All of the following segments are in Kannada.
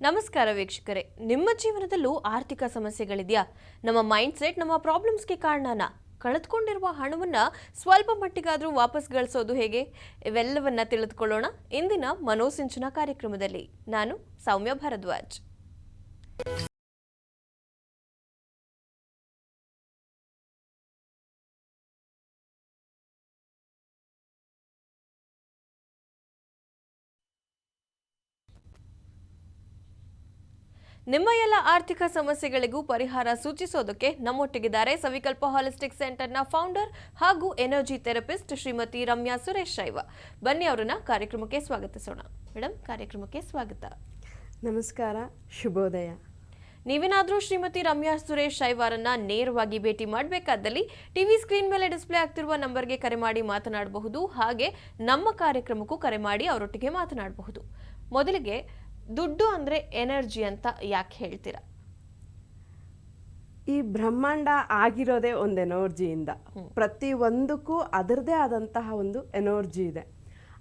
ನಮಸ್ಕಾರ ವೀಕ್ಷಕರೇ. ನಿಮ್ಮ ಜೀವನದಲ್ಲೂ ಆರ್ಥಿಕ ಸಮಸ್ಯೆಗಳಿದೆಯಾ? ನಮ್ಮ ಮೈಂಡ್ ಸೆಟ್ ನಮ್ಮ ಪ್ರಾಬ್ಲಮ್ಸ್ಗೆ ಕಾರಣನ? ಕಳೆದುಕೊಂಡಿರುವ ಹಣವನ್ನ ಸ್ವಲ್ಪ ಮಟ್ಟಿಗಾದರೂ ವಾಪಸ್ ಗಳಿಸೋದು ಹೇಗೆ? ಇವೆಲ್ಲವನ್ನ ತಿಳಿದುಕೊಳ್ಳೋಣ ಇಂದಿನ ಮನೋಸಿಂಚನ ಕಾರ್ಯಕ್ರಮದಲ್ಲಿ. ನಾನು ಸೌಮ್ಯ ಭರದ್ವಾಜ್. ನಿಮ್ಮ ಎಲ್ಲ ಆರ್ಥಿಕ ಸಮಸ್ಯೆಗಳಿಗೂ ಪರಿಹಾರ ಸೂಚಿಸೋದಕ್ಕೆ ನಮ್ಮೊಟ್ಟಿಗಿದ್ದಾರೆ ಸವಿಕಲ್ಪ ಹಾಲಿಸ್ಟಿಕ್ ಸೆಂಟರ್ನ ಫೌಂಡರ್ ಹಾಗೂ ಎನರ್ಜಿ ಥೆರಪಿಸ್ಟ್ ಶ್ರೀಮತಿ ರಮ್ಯಾ ಸುರೇಶ್ ಶೈವ. ಬನ್ನಿ ಅವರನ್ನ ಕಾರ್ಯಕ್ರಮಕ್ಕೆ ಸ್ವಾಗತಿಸೋಣ. ಮೇಡಮ್ ಕಾರ್ಯಕ್ರಮಕ್ಕೆ ಸ್ವಾಗತ. ನಮಸ್ಕಾರ ಶುಭೋದಯ. ನೀವೇನಾದರೂ ಶ್ರೀಮತಿ ರಮ್ಯಾ ಸುರೇಶ್ ಶೈವಾರನ್ನ ನೇರವಾಗಿ ಭೇಟಿ ಮಾಡಬೇಕಾದಲ್ಲಿ ಟಿವಿ ಸ್ಕ್ರೀನ್ ಮೇಲೆ ಡಿಸ್ಪ್ಲೇ ಆಗ್ತಿರುವ ನಂಬರ್ಗೆ ಕರೆ ಮಾಡಿ ಮಾತನಾಡಬಹುದು ಹಾಗೆ ನಮ್ಮ ಕಾರ್ಯಕ್ರಮಕ್ಕೂ ಕರೆ ಮಾಡಿ ಅವರೊಟ್ಟಿಗೆ ಮಾತನಾಡಬಹುದು. ಮೊದಲಿಗೆ ದುಡ್ಡು ಅಂದ್ರೆ ಎನರ್ಜಿ ಅಂತ ಯಾಕೆ ಹೇಳ್ತೀರಾ? ಈ ಬ್ರಹ್ಮಾಂಡ ಆಗಿರೋದೇ ಒಂದು ಎನರ್ಜಿಯಿಂದ ಪ್ರತಿ ಒಂದಕ್ಕೂ ಅದರದೇ ಆದಂತಹ ಒಂದು ಎನರ್ಜಿ ಇದೆ.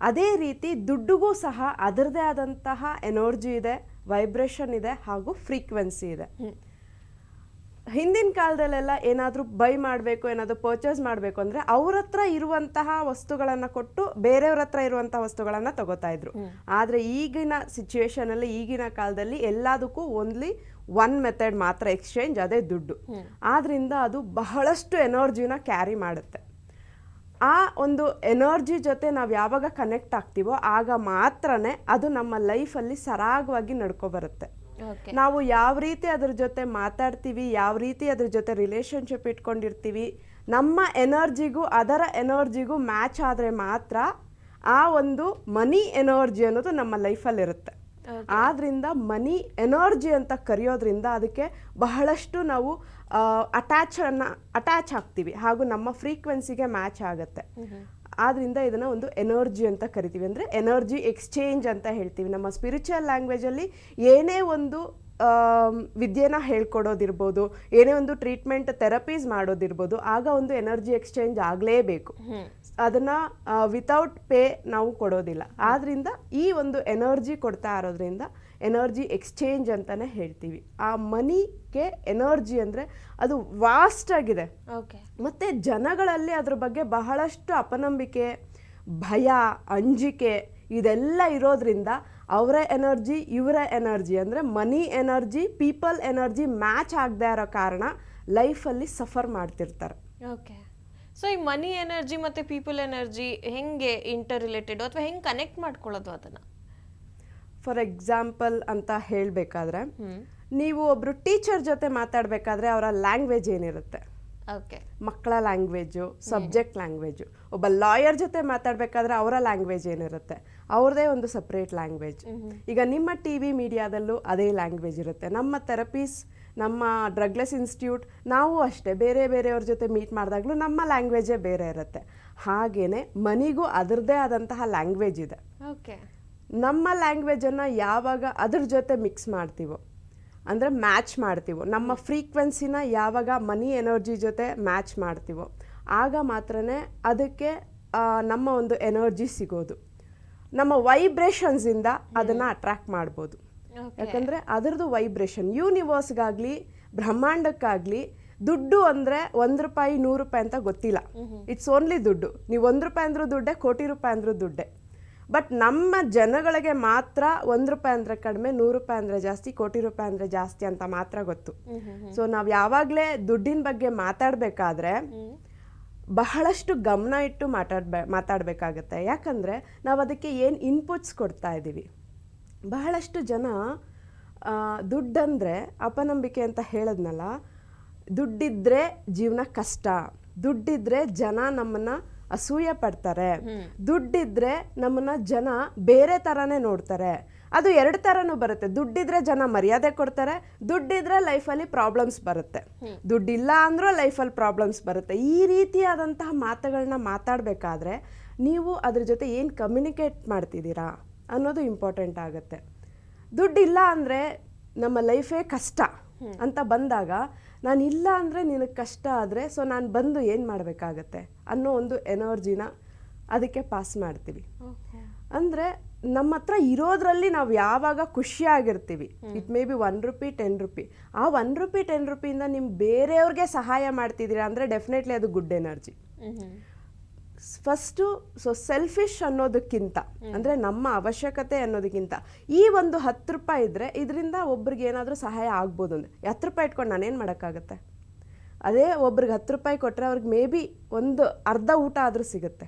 ಅದೇ ರೀತಿ ದುಡ್ಡುಗೂ ಸಹ ಅದರದೇ ಆದಂತಹ ಎನರ್ಜಿ ಇದೆ ವೈಬ್ರೇಷನ್ ಇದೆ ಹಾಗೂ ಫ್ರೀಕ್ವೆನ್ಸಿ ಇದೆ. ಹಿಂದಿನ ಕಾಲದಲ್ಲೆಲ್ಲ ಏನಾದರೂ ಬೈ ಮಾಡಬೇಕು ಏನಾದರೂ ಪರ್ಚೇಸ್ ಮಾಡಬೇಕು ಅಂದರೆ ಅವ್ರ ಹತ್ರ ಇರುವಂತಹ ವಸ್ತುಗಳನ್ನು ಕೊಟ್ಟು ಬೇರೆಯವ್ರ ಹತ್ರ ಇರುವಂತಹ ವಸ್ತುಗಳನ್ನು ತಗೋತಾ ಇದ್ರು. ಆದರೆ ಈಗಿನ ಸಿಚುವೇಶನಲ್ಲಿ ಈಗಿನ ಕಾಲದಲ್ಲಿ ಎಲ್ಲದಕ್ಕೂ ಓನ್ಲಿ ಒನ್ ಮೆಥಡ್ ಮಾತ್ರ ಎಕ್ಸ್ಚೇಂಜ್ ಅದೇ ದುಡ್ಡು. ಆದ್ರಿಂದ ಅದು ಬಹಳಷ್ಟು ಎನರ್ಜಿನ ಕ್ಯಾರಿ ಮಾಡುತ್ತೆ. ಆ ಒಂದು ಎನರ್ಜಿ ಜೊತೆ ನಾವು ಯಾವಾಗ ಕನೆಕ್ಟ್ ಆಗ್ತೀವೋ ಆಗ ಮಾತ್ರನೇ ಅದು ನಮ್ಮ ಲೈಫಲ್ಲಿ ಸರಾಗವಾಗಿ ನಡ್ಕೊ ಬರುತ್ತೆ. ಓಕೆ ನಾವು ಯಾವ ರೀತಿ ಅದ್ರ ಜೊತೆ ಮಾತಾಡ್ತೀವಿ ಯಾವ ರೀತಿ ಅದ್ರ ಜೊತೆ ರಿಲೇಶನ್ಶಿಪ್ ಇಟ್ಕೊಂಡಿರ್ತೀವಿ ನಮ್ಮ ಎನರ್ಜಿಗೂ ಅದರ ಎನರ್ಜಿಗೂ ಮ್ಯಾಚ್ ಆದರೆ ಮಾತ್ರ ಆ ಒಂದು ಮನಿ ಎನರ್ಜಿ ಅನ್ನೋದು ನಮ್ಮ ಲೈಫಲ್ಲಿ ಇರುತ್ತೆ. ಆದ್ರಿಂದ ಮನಿ ಎನರ್ಜಿ ಅಂತ ಕರೆಯೋದ್ರಿಂದ ಅದಕ್ಕೆ ಬಹಳಷ್ಟು ನಾವು ಅಟ್ಯಾಚ್ ಅನ್ನ ಅಟ್ಯಾಚ್ ಆಗ್ತೀವಿ ಹಾಗೂ ನಮ್ಮ ಫ್ರೀಕ್ವೆನ್ಸಿಗೆ ಮ್ಯಾಚ್ ಆಗುತ್ತೆ. ಆದ್ರಿಂದ ಇದನ್ನ ಒಂದು ಎನರ್ಜಿ ಅಂತ ಕರಿತೀವಿ. ಅಂದ್ರೆ ಎನರ್ಜಿ ಎಕ್ಸ್ಚೇಂಜ್ ಅಂತ ಹೇಳ್ತೀವಿ. ನಮ್ಮ ಸ್ಪಿರಿಚುವಲ್ ಲ್ಯಾಂಗ್ವೇಜಲ್ಲಿ ಏನೇ ಒಂದು ವಿದ್ಯೆನ ಹೇಳ್ಕೊಡೋದಿರ್ಬೋದು ಏನೇ ಒಂದು ಟ್ರೀಟ್ಮೆಂಟ್ ಥೆರಪೀಸ್ ಮಾಡೋದಿರ್ಬೋದು ಆಗ ಒಂದು ಎನರ್ಜಿ ಎಕ್ಸ್ಚೇಂಜ್ ಆಗಲೇಬೇಕು. ಅದನ್ನ ವಿತೌಟ್ ಪೇ ನಾವು ಕೊಡೋದಿಲ್ಲ. ಆದ್ರಿಂದ ಈ ಒಂದು ಎನರ್ಜಿ ಕೊಡ್ತಾ ಇರೋದ್ರಿಂದ ಎನರ್ಜಿ ಎಕ್ಸ್ಚೇಂಜ್ ಅಂತಾನೆ ಹೇಳ್ತೀವಿ. ಆ ಮನಿಗೆ ಎನರ್ಜಿ ಅಂದರೆ ಅದು ವಾಸ್ಟ್ ಆಗಿದೆ. ಓಕೆ. ಮತ್ತೆ ಜನಗಳಲ್ಲಿ ಅದ್ರ ಬಗ್ಗೆ ಬಹಳಷ್ಟು ಅಪನಂಬಿಕೆ ಭಯ ಅಂಜಿಕೆ ಇದೆಲ್ಲ ಇರೋದ್ರಿಂದ ಅವರ ಎನರ್ಜಿ ಇವರ ಎನರ್ಜಿ ಅಂದರೆ money energy people energy match ಆಗದೆ ಇರೋ ಕಾರಣ ಲೈಫಲ್ಲಿ ಸಫರ್ ಮಾಡ್ತಿರ್ತಾರೆ. ಓಕೆ. ಸೊ ಈ ಮನಿ ಎನರ್ಜಿ ಮತ್ತು ಪೀಪಲ್ ಎನರ್ಜಿ ಹೆಂಗೆ ಇಂಟರ್ ರಿಲೇಟೆಡ್ ಅಥವಾ ಹೆಂಗೆ ಕನೆಕ್ಟ್ ಮಾಡ್ಕೊಳ್ಳೋದು ಅದನ್ನ? ಫಾರ್ ಎಕ್ಸಾಂಪಲ್ ಅಂತ ಹೇಳಬೇಕಾದ್ರೆ ನೀವು ಒಬ್ರು ಟೀಚರ್ ಜೊತೆ ಮಾತಾಡಬೇಕಾದ್ರೆ ಅವರ ಲ್ಯಾಂಗ್ವೇಜ್ ಏನಿರುತ್ತೆ? ಓಕೆ. ಮಕ್ಕಳ ಲ್ಯಾಂಗ್ವೇಜು ಸಬ್ಜೆಕ್ಟ್ ಲ್ಯಾಂಗ್ವೇಜು. ಒಬ್ಬ ಲಾಯರ್ ಜೊತೆ ಮಾತಾಡಬೇಕಾದ್ರೆ ಅವರ ಲ್ಯಾಂಗ್ವೇಜ್ ಏನಿರುತ್ತೆ? ಅವ್ರದೇ ಒಂದು ಸಪ್ರೇಟ್ ಲ್ಯಾಂಗ್ವೇಜ್. ಈಗ ನಿಮ್ಮ ಟಿ ವಿ ಮೀಡಿಯಾದಲ್ಲೂ ಅದೇ ಲ್ಯಾಂಗ್ವೇಜ್ ಇರುತ್ತೆ. ನಮ್ಮ ಥೆರಪೀಸ್ ನಮ್ಮ ಡ್ರಗ್ಲೆಸ್ ಇನ್ಸ್ಟಿಟ್ಯೂಟ್ ನಾವು ಅಷ್ಟೇ. ಬೇರೆ ಬೇರೆಯವ್ರ ಜೊತೆ ಮೀಟ್ ಮಾಡಿದಾಗಲೂ ನಮ್ಮ ಲ್ಯಾಂಗ್ವೇಜೇ ಬೇರೆ ಇರುತ್ತೆ. ಹಾಗೇನೆ ಮನಿಗೂ ಅದರದೇ ಆದಂತಹ ಲ್ಯಾಂಗ್ವೇಜ್ ಇದೆ. ಓಕೆ. ನಮ್ಮ ಲ್ಯಾಂಗ್ವೇಜನ್ನು ಯಾವಾಗ ಅದ್ರ ಜೊತೆ ಮಿಕ್ಸ್ ಮಾಡ್ತೀವೋ ಅಂದರೆ ಮ್ಯಾಚ್ ಮಾಡ್ತೀವೋ ನಮ್ಮ ಫ್ರೀಕ್ವೆನ್ಸಿನ ಯಾವಾಗ ಮನಿ ಎನರ್ಜಿ ಜೊತೆ ಮ್ಯಾಚ್ ಮಾಡ್ತೀವೋ ಆಗ ಮಾತ್ರನೇ ಅದಕ್ಕೆ ನಮ್ಮ ಒಂದು ಎನರ್ಜಿ ಸಿಗೋದು. ನಮ್ಮ ವೈಬ್ರೇಷನ್ಸಿಂದ ಅದನ್ನು ಅಟ್ರ್ಯಾಕ್ಟ್ ಮಾಡ್ಬೋದು. ಯಾಕಂದರೆ ಅದರದ್ದು ವೈಬ್ರೇಷನ್ ಯೂನಿವರ್ಸ್ಗಾಗಲಿ ಬ್ರಹ್ಮಾಂಡಕ್ಕಾಗಲಿ ದುಡ್ಡು ಅಂದರೆ ಒಂದು ರೂಪಾಯಿ ನೂರು ರೂಪಾಯಿ ಅಂತ ಗೊತ್ತಿಲ್ಲ. ಇಟ್ಸ್ ಓನ್ಲಿ ದುಡ್ಡು. ನೀವು ಒಂದು ರೂಪಾಯಿ ಅಂದ್ರೂ ದುಡ್ಡೆ ಕೋಟಿ ರೂಪಾಯಿ ಅಂದ್ರೂ ದುಡ್ಡೆ. ಬಟ್ ನಮ್ಮ ಜನಗಳಿಗೆ ಮಾತ್ರ ಒಂದು ರೂಪಾಯಿ ಅಂದರೆ ಕಡಿಮೆ ನೂರು ರೂಪಾಯಿ ಅಂದರೆ ಜಾಸ್ತಿ ಕೋಟಿ ರೂಪಾಯಿ ಅಂದರೆ ಜಾಸ್ತಿ ಅಂತ ಮಾತ್ರ ಗೊತ್ತು. ಸೊ ನಾವು ಯಾವಾಗಲೇ ದುಡ್ಡಿನ ಬಗ್ಗೆ ಮಾತಾಡಬೇಕಾದ್ರೆ ಬಹಳಷ್ಟು ಗಮನ ಇಟ್ಟು ಮಾತಾಡ್ಬೇ ಮಾತಾಡಬೇಕಾಗತ್ತೆ. ಯಾಕಂದರೆ ನಾವು ಅದಕ್ಕೆ ಏನು ಇನ್ಪುಟ್ಸ್ ಕೊಡ್ತಾ ಇದ್ದೀವಿ ಬಹಳಷ್ಟು ಜನ ದುಡ್ಡಂದರೆ ದುಡ್ಡಂದ್ರೆ ಅಪನಂಬಿಕೆ ಅಂತ ಹೇಳದ್ನಲ್ಲ ದುಡ್ಡಿದ್ರೆ ಜೀವನ ಕಷ್ಟ ದುಡ್ಡಿದ್ರೆ ಜನ ನಮ್ಮನ್ನ ಅಸೂಯೆ ಪಡ್ತಾರೆ. ದುಡ್ಡಿದ್ರೆ ನಮ್ಮನ್ನ ಜನ ಬೇರೆ ತರಾನೇ ನೋಡ್ತಾರೆ. ಅದು ಎರಡು ಥರನೂ ಬರುತ್ತೆ. ದುಡ್ಡಿದ್ರೆ ಜನ ಮರ್ಯಾದೆ ಕೊಡ್ತಾರೆ. ದುಡ್ಡಿದ್ರೆ ಲೈಫಲ್ಲಿ ಪ್ರಾಬ್ಲಮ್ಸ್ ಬರುತ್ತೆ. ದುಡ್ಡಿಲ್ಲ ಅಂದ್ರೂ ಲೈಫಲ್ಲಿ ಪ್ರಾಬ್ಲಮ್ಸ್ ಬರುತ್ತೆ. ಈ ರೀತಿಯಾದಂತಹ ಮಾತುಗಳನ್ನ ಮಾತಾಡಬೇಕಾದ್ರೆ ನೀವು ಅದ್ರ ಜೊತೆ ಏನು ಕಮ್ಯುನಿಕೇಟ್ ಮಾಡ್ತಿದ್ದೀರಾ ಅನ್ನೋದು ಇಂಪಾರ್ಟೆಂಟ್ ಆಗುತ್ತೆ. ದುಡ್ಡಿಲ್ಲ ಅಂದರೆ ನಮ್ಮ ಲೈಫೇ ಕಷ್ಟ ಅಂತ ಬಂದಾಗ ನಾನು ಇಲ್ಲ ಅಂದರೆ ನಿನಗೆ ಕಷ್ಟ ಆದರೆ ಸೊ ನಾನು ಬಂದು ಏನು ಮಾಡಬೇಕಾಗತ್ತೆ ಅನ್ನೋ ಒಂದು ಎನರ್ಜಿನ ಅದಕ್ಕೆ ಪಾಸ್ ಮಾಡ್ತೀವಿ. ಅಂದರೆ ನಮ್ಮ ಹತ್ರ ಇರೋದ್ರಲ್ಲಿ ನಾವು ಯಾವಾಗ ಖುಷಿಯಾಗಿರ್ತೀವಿ it may be one rupee ten rupee ಆ ಒನ್ ರುಪಿ ಟೆನ್ ರುಪಿಯಿಂದ ನೀವು ಬೇರೆಯವ್ರಿಗೆ ಸಹಾಯ ಮಾಡ್ತಿದ್ದೀರಾ ಅಂದರೆ ಡೆಫಿನೆಟ್ಲಿ ಅದು good energy first so selfish ಅನ್ನೋದಕ್ಕಿಂತ ಅಂದರೆ ನಮ್ಮ ಅವಶ್ಯಕತೆ ಅನ್ನೋದಕ್ಕಿಂತ ಈ ಒಂದು ಹತ್ತು ರೂಪಾಯಿ ಇದ್ದರೆ ಇದರಿಂದ ಒಬ್ರಿಗೆ ಏನಾದರೂ ಸಹಾಯ ಆಗ್ಬೋದು ಅಂದರೆ. ಹತ್ತು ರೂಪಾಯಿ ಇಟ್ಕೊಂಡು ನಾನೇನು ಮಾಡೋಕ್ಕಾಗತ್ತೆ? ಅದೇ ಒಬ್ರಿಗೆ ಹತ್ತು ರೂಪಾಯಿ ಕೊಟ್ಟರೆ ಅವ್ರಿಗೆ ಮೇ ಬಿ ಒಂದು ಅರ್ಧ ಊಟ ಆದರೂ ಸಿಗುತ್ತೆ.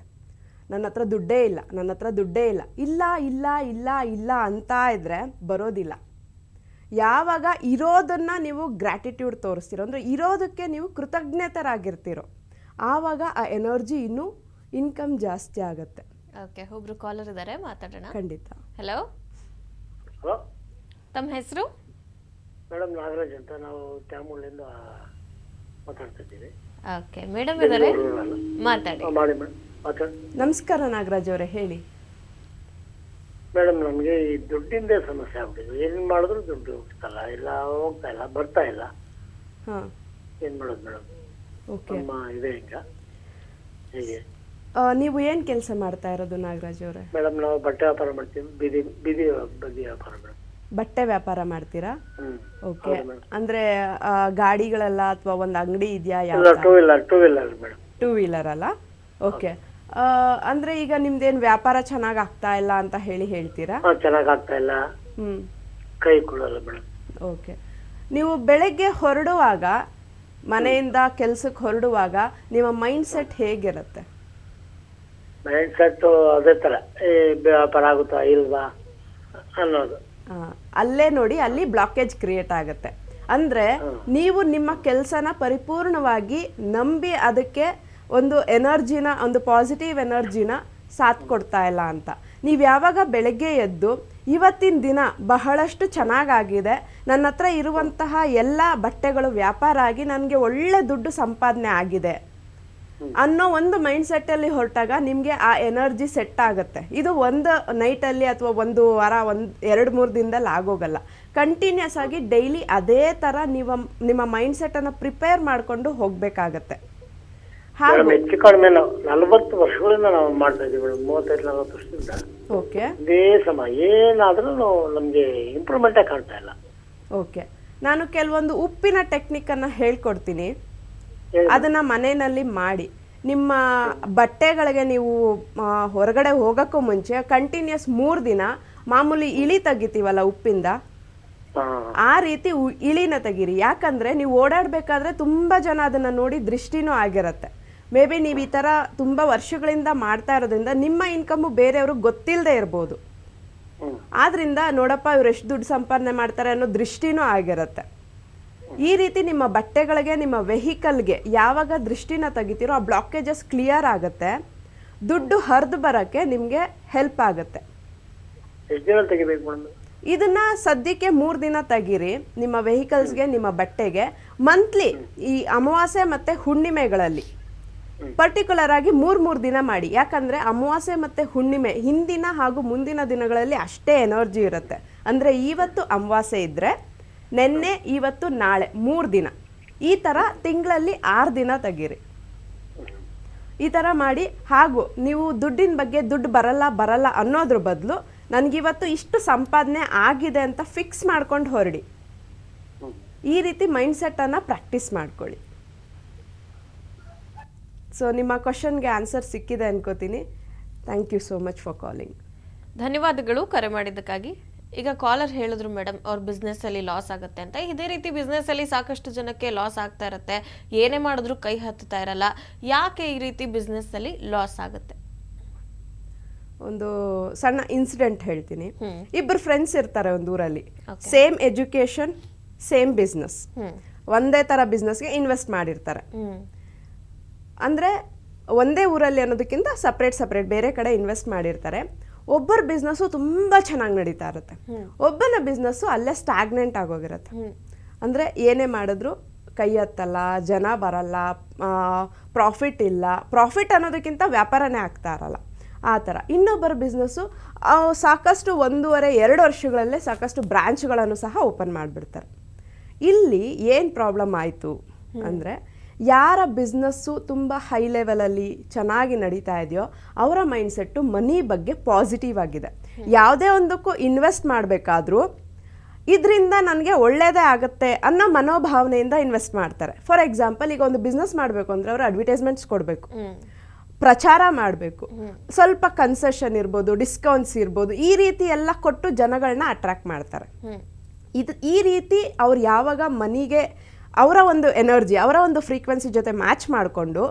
ನನ್ನ ಹತ್ರ ದುಡ್ಡೇ ಇಲ್ಲ ನನ್ನ ಹತ್ರ ದುಡ್ಡೇ ಇಲ್ಲ. ಇಲ್ಲ ಇಲ್ಲ ಇಲ್ಲ ಇಲ್ಲ ಅಂತ ಇದ್ದರೆ ಬರೋದಿಲ್ಲ. ಯಾವಾಗ ಇರೋದನ್ನು ನೀವು ಗ್ರ್ಯಾಟಿಟ್ಯೂಡ್ ತೋರಿಸ್ತೀರೋ ಅಂದರೆ ಇರೋದಕ್ಕೆ ನೀವು ಕೃತಜ್ಞತರಾಗಿರ್ತೀರೋ ಆವಾಗ ಆ ಎನರ್ಜಿ ಇನ್ನೂ ಇನ್ಕಮ್ ಜಾಸ್ತಿ ಆಗುತ್ತೆ. ಓಕೆ ಒಬ್ರು ಕಾಲರ್ ಇದ್ದಾರೆ ಮಾತಾಡೋಣ. ಖಂಡಿತ. ಹಲೋ ಹಲೋ ತಮ್ಮ ಹೆಸರು? ಮೇಡಮ್ ನಾಗರಾಜ್ ಅಂತ ನಾವು ತ್ಯಾಮೂಳಿಂದ ಮಾತಾಡ್ತಿದ್ದೀವಿ. ಓಕೆ ಮೇಡಮ್ ಇದ್ದಾರೆ ಮಾತಾಡಿ. ಮಾಡಿ ಮೇಡಮ್ ಮಾತಾಡಿ. ನಮಸ್ಕಾರ ನಾಗರಾಜ್ ಅವರೇ ಹೇಳಿ. ಮೇಡಮ್ ನಮಗೆ ಈ ದುಡ್ಡಿಂದೇ ಸಮಸ್ಯೆ ಆಗ್ಬಿಟ್ಟಿದೆ. ಏನು ಮಾಡಿದ್ರು ದುಡ್ಡು ಹೋಗ್ತಲ್ಲ ಇಲ್ಲ ಹೋಗ್ತಾ ಇಲ್ಲ ಬರ್ತಾ ಇಲ್ಲ. ಹಾಂ. ಏನು ಮಾಡೋದು ಮೇಡಮ್ ಓಕೆ. ನಮ್ಮ ಇದೆ ಈಗ. ಹೀಗೆ? ನೀವು ಏನು ಕೆಲಸ ಮಾಡ್ತಾ ಇರೋದು ನಾಗರಾಜ್ ಅವರೇ? ಮೇಡಮ್ ನಾವು ಬಟ್ಟೆ ವ್ಯಾಪಾರ ಮಾಡ್ತೀವಿ. ಬೀದಿ ಬೀದಿ ಬದಿ ವ್ಯಾಪಾರ ಮೇಡಮ್. ಬಟ್ಟೆ ವ್ಯಾಪಾರ ಮಾಡ್ತೀರಾ? ಹ್ಮ್. ಓಕೆ. ಆ ಗಾಡಿಗಳೆಲ್ಲ ಅಥವಾ ಒಂದು ಅಂಗಡಿ ಇದೆಯಾ ಯಾವ two wheeler two wheeler madam. Two wheeler ಅಲ್ಲ? ಓಕೆ. ಅಂದ್ರೆ ಈಗ ನಿಮ್ದೇನ್ ವ್ಯಾಪಾರ ಚೆನ್ನಾಗಿ ಆಗ್ತಾ ಇಲ್ಲ ಅಂತ ಹೇಳಿ ಹೇಳ್ತೀರಾ? ಹಾಂ ಚೆನ್ನಾಗಿ ಆಗ್ತಾ ಇಲ್ಲ. ಹ್ಮ್. ಕೈ ಕೊಡಲ್ಲ ಮೇಡಮ್. ಓಕೆ. ನೀವು ಬೆಳಗ್ಗೆ ಹೊರಡುವಾಗ ಮನೆಯಿಂದ ಕೆಲ್ಸಕ್ಕೆ ಹೊರಡುವಾಗ ನಿಮ್ಮ ಮೈಂಡ್ ಸೆಟ್ ಹೇಗಿರುತ್ತೆ? ಮೈಂಡ್ ಸೆಟ್ ಅದೇ ತರ ವ್ಯಾಪಾರ ಆಗುತ್ತಾ ಇಲ್ವಾ? ಅನ್ನೋದು. ಆ, ಅಲ್ಲೇ ನೋಡಿ ಅಲ್ಲಿ ಬ್ಲಾಕೇಜ್ ಕ್ರಿಯೇಟ್ ಆಗುತ್ತೆ. ಅಂದ್ರೆ ನೀವು ನಿಮ್ಮ ಕೆಲಸನ ಪರಿಪೂರ್ಣವಾಗಿ ನಂಬಿ ಅದಕ್ಕೆ ಒಂದು ಎನರ್ಜಿನ ಒಂದು ಪಾಸಿಟಿವ್ ಎನರ್ಜಿನ ಸಾಥ್ ಕೊಡ್ತಾ ಇಲ್ಲ ಅಂತ. ನೀವು ಯಾವಾಗ ಬೆಳಗ್ಗೆ ಎದ್ದು ಇವತ್ತಿನ ದಿನ ಬಹಳಷ್ಟು ಚೆನ್ನಾಗಾಗಿದೆ ನನ್ನ ಹತ್ರ ಇರುವಂತಹ ಎಲ್ಲ ಬಟ್ಟೆಗಳು ವ್ಯಾಪಾರ ಆಗಿ ನನಗೆ ಒಳ್ಳೆ ದುಡ್ಡು ಸಂಪಾದನೆ ಆಗಿದೆ ಅನ್ನೋ ಒಂದು ಮೈಂಡ್ ಸೆಟ್ಟಲ್ಲಿ ಹೊರಟಾಗ ನಿಮಗೆ ಆ ಎನರ್ಜಿ ಸೆಟ್ ಆಗುತ್ತೆ. ಇದು ಒಂದು ನೈಟಲ್ಲಿ ಅಥವಾ ಒಂದು ವಾರ ಒಂದು ಎರಡು ಮೂರು ದಿನದಲ್ಲಿ ಆಗೋಗಲ್ಲ. ಕಂಟಿನ್ಯೂಸ್ ಆಗಿ ಡೈಲಿ ಅದೇ ಥರ ನೀವು ನಿಮ್ಮ ಮೈಂಡ್ ಸೆಟ್ಟನ್ನು ಪ್ರಿಪೇರ್ ಮಾಡಿಕೊಂಡು ಹೋಗಬೇಕಾಗತ್ತೆ. ಹೆಚ್ಚು ಕಡಿಮೆ ನಾವು ನಲವತ್ತು ವರ್ಷಗಳಿಂದ ನಾವು ಮಾಡ್ತಾ ಇದ್ದೀವಿ ಮೇಡಮ್ ಮೂವತ್ತೈದು ನಲವತ್ತು ವರ್ಷದಿಂದ. ಓಕೆ. ಇದೇ ಸಮ ಏನಾದ್ರೂ ನಮ್ಗೆ ಇಂಪ್ರೂವ್ಮೆಂಟೇ ಕಾಣ್ತಾ ಇಲ್ಲ. ಓಕೆ. ನಾನು ಕೆಲವೊಂದು ಉಪ್ಪಿನ ಟೆಕ್ನಿಕ್ಕನ್ನು ಹೇಳ್ಕೊಡ್ತೀನಿ. ಹೇಳಿ. ಅದನ್ನ ಮನೆಯಲ್ಲಿ ಮಾಡಿ. ನಿಮ್ಮ ಬಟ್ಟೆಗಳಿಗೆ ನೀವು ಹೊರಗಡೆ ಹೋಗಕ್ಕೂ ಮುಂಚೆ ಕಂಟಿನ್ಯೂಸ್ ಮೂರು ದಿನ ಮಾಮೂಲಿ ಇಳಿ ತೆಗಿತೀವಲ್ಲ ಉಪ್ಪಿಂದ? ಆ ರೀತಿ ಇಳಿನ ತೆಗೀರಿ. ಯಾಕಂದ್ರೆ ನೀವು ಓಡಾಡ್ಬೇಕಾದ್ರೆ ತುಂಬಾ ಜನ ಅದನ್ನ ನೋಡಿ ದೃಷ್ಟಿನೂ ಆಗಿರತ್ತೆ. ಮೇ ಬಿ ನೀವು ಈ ತರ ತುಂಬಾ ವರ್ಷಗಳಿಂದ ಮಾಡ್ತಾ ಇರೋದ್ರಿಂದ ನಿಮ್ಮ ಇನ್ಕಮ್ ಬೇರೆಯವ್ರಿಗೆ ಗೊತ್ತಿಲ್ಲದೆ ಇರ್ಬೋದು. ಆದ್ರಿಂದ ನೋಡಪ್ಪ ಇವ್ರು ಎಷ್ಟು ದುಡ್ಡು ಸಂಪಾದನೆ ಮಾಡ್ತಾರೆ ಅನ್ನೋ ದೃಷ್ಟಿನೂ ಆಗಿರುತ್ತೆ. ಈ ರೀತಿ ನಿಮ್ಮ ಬಟ್ಟೆಗಳಿಗೆ ನಿಮ್ಮ ವೆಹಿಕಲ್ಗೆ ಯಾವಾಗ ದೃಷ್ಟಿನ ತೆಗಿತೀರೋ ಆ ಬ್ಲಾಕೇಜಸ್ ಕ್ಲಿಯರ್ ಆಗುತ್ತೆ. ದುಡ್ಡು ಹರಿದು ಬರೋಕ್ಕೆ ನಿಮಗೆ ಹೆಲ್ಪ್ ಆಗುತ್ತೆ. ಇದನ್ನ ಸದ್ಯಕ್ಕೆ ಮೂರ್ ದಿನ ತೆಗೀರಿ. ನಿಮ್ಮ ವೆಹಿಕಲ್ಸ್ಗೆ ನಿಮ್ಮ ಬಟ್ಟೆಗೆ. ಮಂತ್ಲಿ ಈ ಅಮಾವಾಸ್ಯೆ ಮತ್ತೆ ಹುಣ್ಣಿಮೆಗಳಲ್ಲಿ. ಪರ್ಟಿಕ್ಯುಲರ್ ಆಗಿ ಮೂರು ಮೂರು ದಿನ ಮಾಡಿ. ಯಾಕಂದ್ರೆ ಅಮಾವಾಸ್ಯೆ ಮತ್ತೆ ಹುಣ್ಣಿಮೆ ಹಿಂದಿನ ಹಾಗೂ ಮುಂದಿನ ದಿನಗಳಲ್ಲಿ ಅಷ್ಟೇ ಎನರ್ಜಿ ಇರುತ್ತೆ. ಅಂದ್ರೆ ಇವತ್ತು ಅಮಾವಾಸ್ಯೆ ಇದ್ದರೆ ನೆನ್ನೆ, ಇವತ್ತು, ನಾಳೆ, ಮೂರು ದಿನ. ಈ ಥರ ತಿಂಗಳಲ್ಲಿ ಆರು ದಿನ ತೆಗೀರಿ. ಈ ಥರ ಮಾಡಿ, ಹಾಗೂ ನೀವು ದುಡ್ಡಿನ ಬಗ್ಗೆ ದುಡ್ಡು ಬರಲ್ಲ ಬರಲ್ಲ ಅನ್ನೋದ್ರ ಬದಲು ನನಗಿವತ್ತು ಇಷ್ಟು ಸಂಪಾದನೆ ಆಗಿದೆ ಅಂತ ಫಿಕ್ಸ್ ಮಾಡ್ಕೊಂಡು ಹೊರಡಿ. ಈ ರೀತಿ ಮೈಂಡ್ಸೆಟ್ಟನ್ನು ಪ್ರಾಕ್ಟೀಸ್ ಮಾಡ್ಕೊಳ್ಳಿ. ಸೊ, ನಿಮ್ಮ ಕ್ವಶನ್ಗೆ ಆನ್ಸರ್ ಸಿಕ್ಕಿದೆ ಅನ್ಕೋತೀನಿ. Thank you so much for calling. ಧನ್ಯವಾದಗಳು ಕರೆ ಮಾಡಿದ್ದಕ್ಕಾಗಿ. ಈಗ ಕಾಲರ್ ಹೇಳಿದ್ರು ಮೇಡಮ್ ಅವ್ರ ಬಿಸ್ನೆಸ್ ಅಲ್ಲಿ ಲಾಸ್ ಆಗುತ್ತೆ ಅಂತ. ಇದೇ ರೀತಿ ಬಿಸ್ನೆಸ್ ಅಲ್ಲಿ ಸಾಕಷ್ಟು ಜನಕ್ಕೆ ಲಾಸ್ ಆಗ್ತಾ ಇರುತ್ತೆ. ಏನೇ ಮಾಡಿದ್ರು ಕೈ ಹತ್ತುತ್ತಾ ಇರಲ್ಲ. ಯಾಕೆ ಈ ರೀತಿ ಬಿಸ್ನೆಸ್ ಅಲ್ಲಿ ಲಾಸ್ ಆಗುತ್ತೆ? ಒಂದು ಸಣ್ಣ ಇನ್ಸಿಡೆಂಟ್ ಹೇಳ್ತೀನಿ. ಇಬ್ಬರು ಫ್ರೆಂಡ್ಸ್ ಇರ್ತಾರೆ ಒಂದು ಊರಲ್ಲಿ. ಸೇಮ್ ಎಜುಕೇಶನ್ ಸೇಮ್ ಬಿಸ್ನೆಸ್ ಒಂದೇ ತರ ಬಿಸ್ನೆಸ್ಗೆ ಇನ್ವೆಸ್ಟ್ ಮಾಡಿರ್ತಾರೆ. ಅಂದ್ರೆ ಒಂದೇ ಊರಲ್ಲಿ ಅನ್ನೋದಕ್ಕಿಂತ ಸಪ್ರೇಟ್ ಸಪ್ರೇಟ್ ಬೇರೆ ಕಡೆ ಇನ್ವೆಸ್ಟ್ ಮಾಡಿರ್ತಾರೆ. ಒಬ್ಬರ ಬಿಸ್ನೆಸ್ಸು ತುಂಬ ಚೆನ್ನಾಗಿ ನಡೀತಾ ಇರುತ್ತೆ. ಒಬ್ಬನ ಬಿಸ್ನೆಸ್ಸು ಅಲ್ಲೇ ಸ್ಟಾಗ್ನೆಂಟ್ ಆಗೋಗಿರುತ್ತೆ. ಅಂದರೆ ಏನೇ ಮಾಡಿದ್ರು ಕೈ ಹತ್ತಲ್ಲ ಜನ ಬರಲ್ಲ ಪ್ರಾಫಿಟ್ ಇಲ್ಲ. ಪ್ರಾಫಿಟ್ ಅನ್ನೋದಕ್ಕಿಂತ ವ್ಯಾಪಾರನೇ ಆಗ್ತಾ ಇರಲ್ಲ. ಆ ಥರ. ಇನ್ನೊಬ್ಬರ ಬಿಸ್ನೆಸ್ಸು ಸಾಕಷ್ಟು ಒಂದೂವರೆ ಎರಡು ವರ್ಷಗಳಲ್ಲೇ ಸಾಕಷ್ಟು ಬ್ರ್ಯಾಂಚ್ಗಳನ್ನು ಸಹ ಓಪನ್ ಮಾಡಿಬಿಡ್ತಾರೆ. ಇಲ್ಲಿ ಏನು ಪ್ರಾಬ್ಲಮ್ ಆಯಿತು ಅಂದರೆ ಯಾರ ಬಿಸ್ನೆಸ್ಸು ತುಂಬ ಹೈ ಲೆವೆಲಲ್ಲಿ ಚೆನ್ನಾಗಿ ನಡೀತಾ ಇದೆಯೋ ಅವರ ಮೈಂಡ್ಸೆಟ್ಟು ಮನಿ ಬಗ್ಗೆ ಪಾಸಿಟಿವ್ ಆಗಿದೆ. ಯಾವುದೇ ಒಂದಕ್ಕೂ ಇನ್ವೆಸ್ಟ್ ಮಾಡಬೇಕಾದ್ರೂ ಇದರಿಂದ ನನಗೆ ಒಳ್ಳೆಯದೇ ಆಗುತ್ತೆ ಅನ್ನೋ ಮನೋಭಾವನೆಯಿಂದ ಇನ್ವೆಸ್ಟ್ ಮಾಡ್ತಾರೆ. ಫಾರ್ ಎಕ್ಸಾಂಪಲ್ ಈಗ ಒಂದು ಬಿಸ್ನೆಸ್ ಮಾಡಬೇಕು ಅಂದರೆ ಅವರು ಅಡ್ವರ್ಟೈಸ್ಮೆಂಟ್ಸ್ ಕೊಡಬೇಕು. ಪ್ರಚಾರ ಮಾಡಬೇಕು. ಸ್ವಲ್ಪ ಕನ್ಸೆಷನ್ ಇರ್ಬೋದು ಡಿಸ್ಕೌಂಟ್ಸ್ ಇರ್ಬೋದು ಈ ರೀತಿ ಎಲ್ಲ ಕೊಟ್ಟು ಜನಗಳನ್ನ ಅಟ್ರಾಕ್ಟ್ ಮಾಡ್ತಾರೆ. ಇದು ಈ ರೀತಿ ಅವ್ರು ಯಾವಾಗ ಮನಿಗೆ ಅವರ ಒಂದು ಎನರ್ಜಿ ಅವರ ಒಂದು ಫ್ರೀಕ್ವೆನ್ಸಿ ಜೊತೆ ಮ್ಯಾಚ್ ಮಾಡಿಕೊಂಡು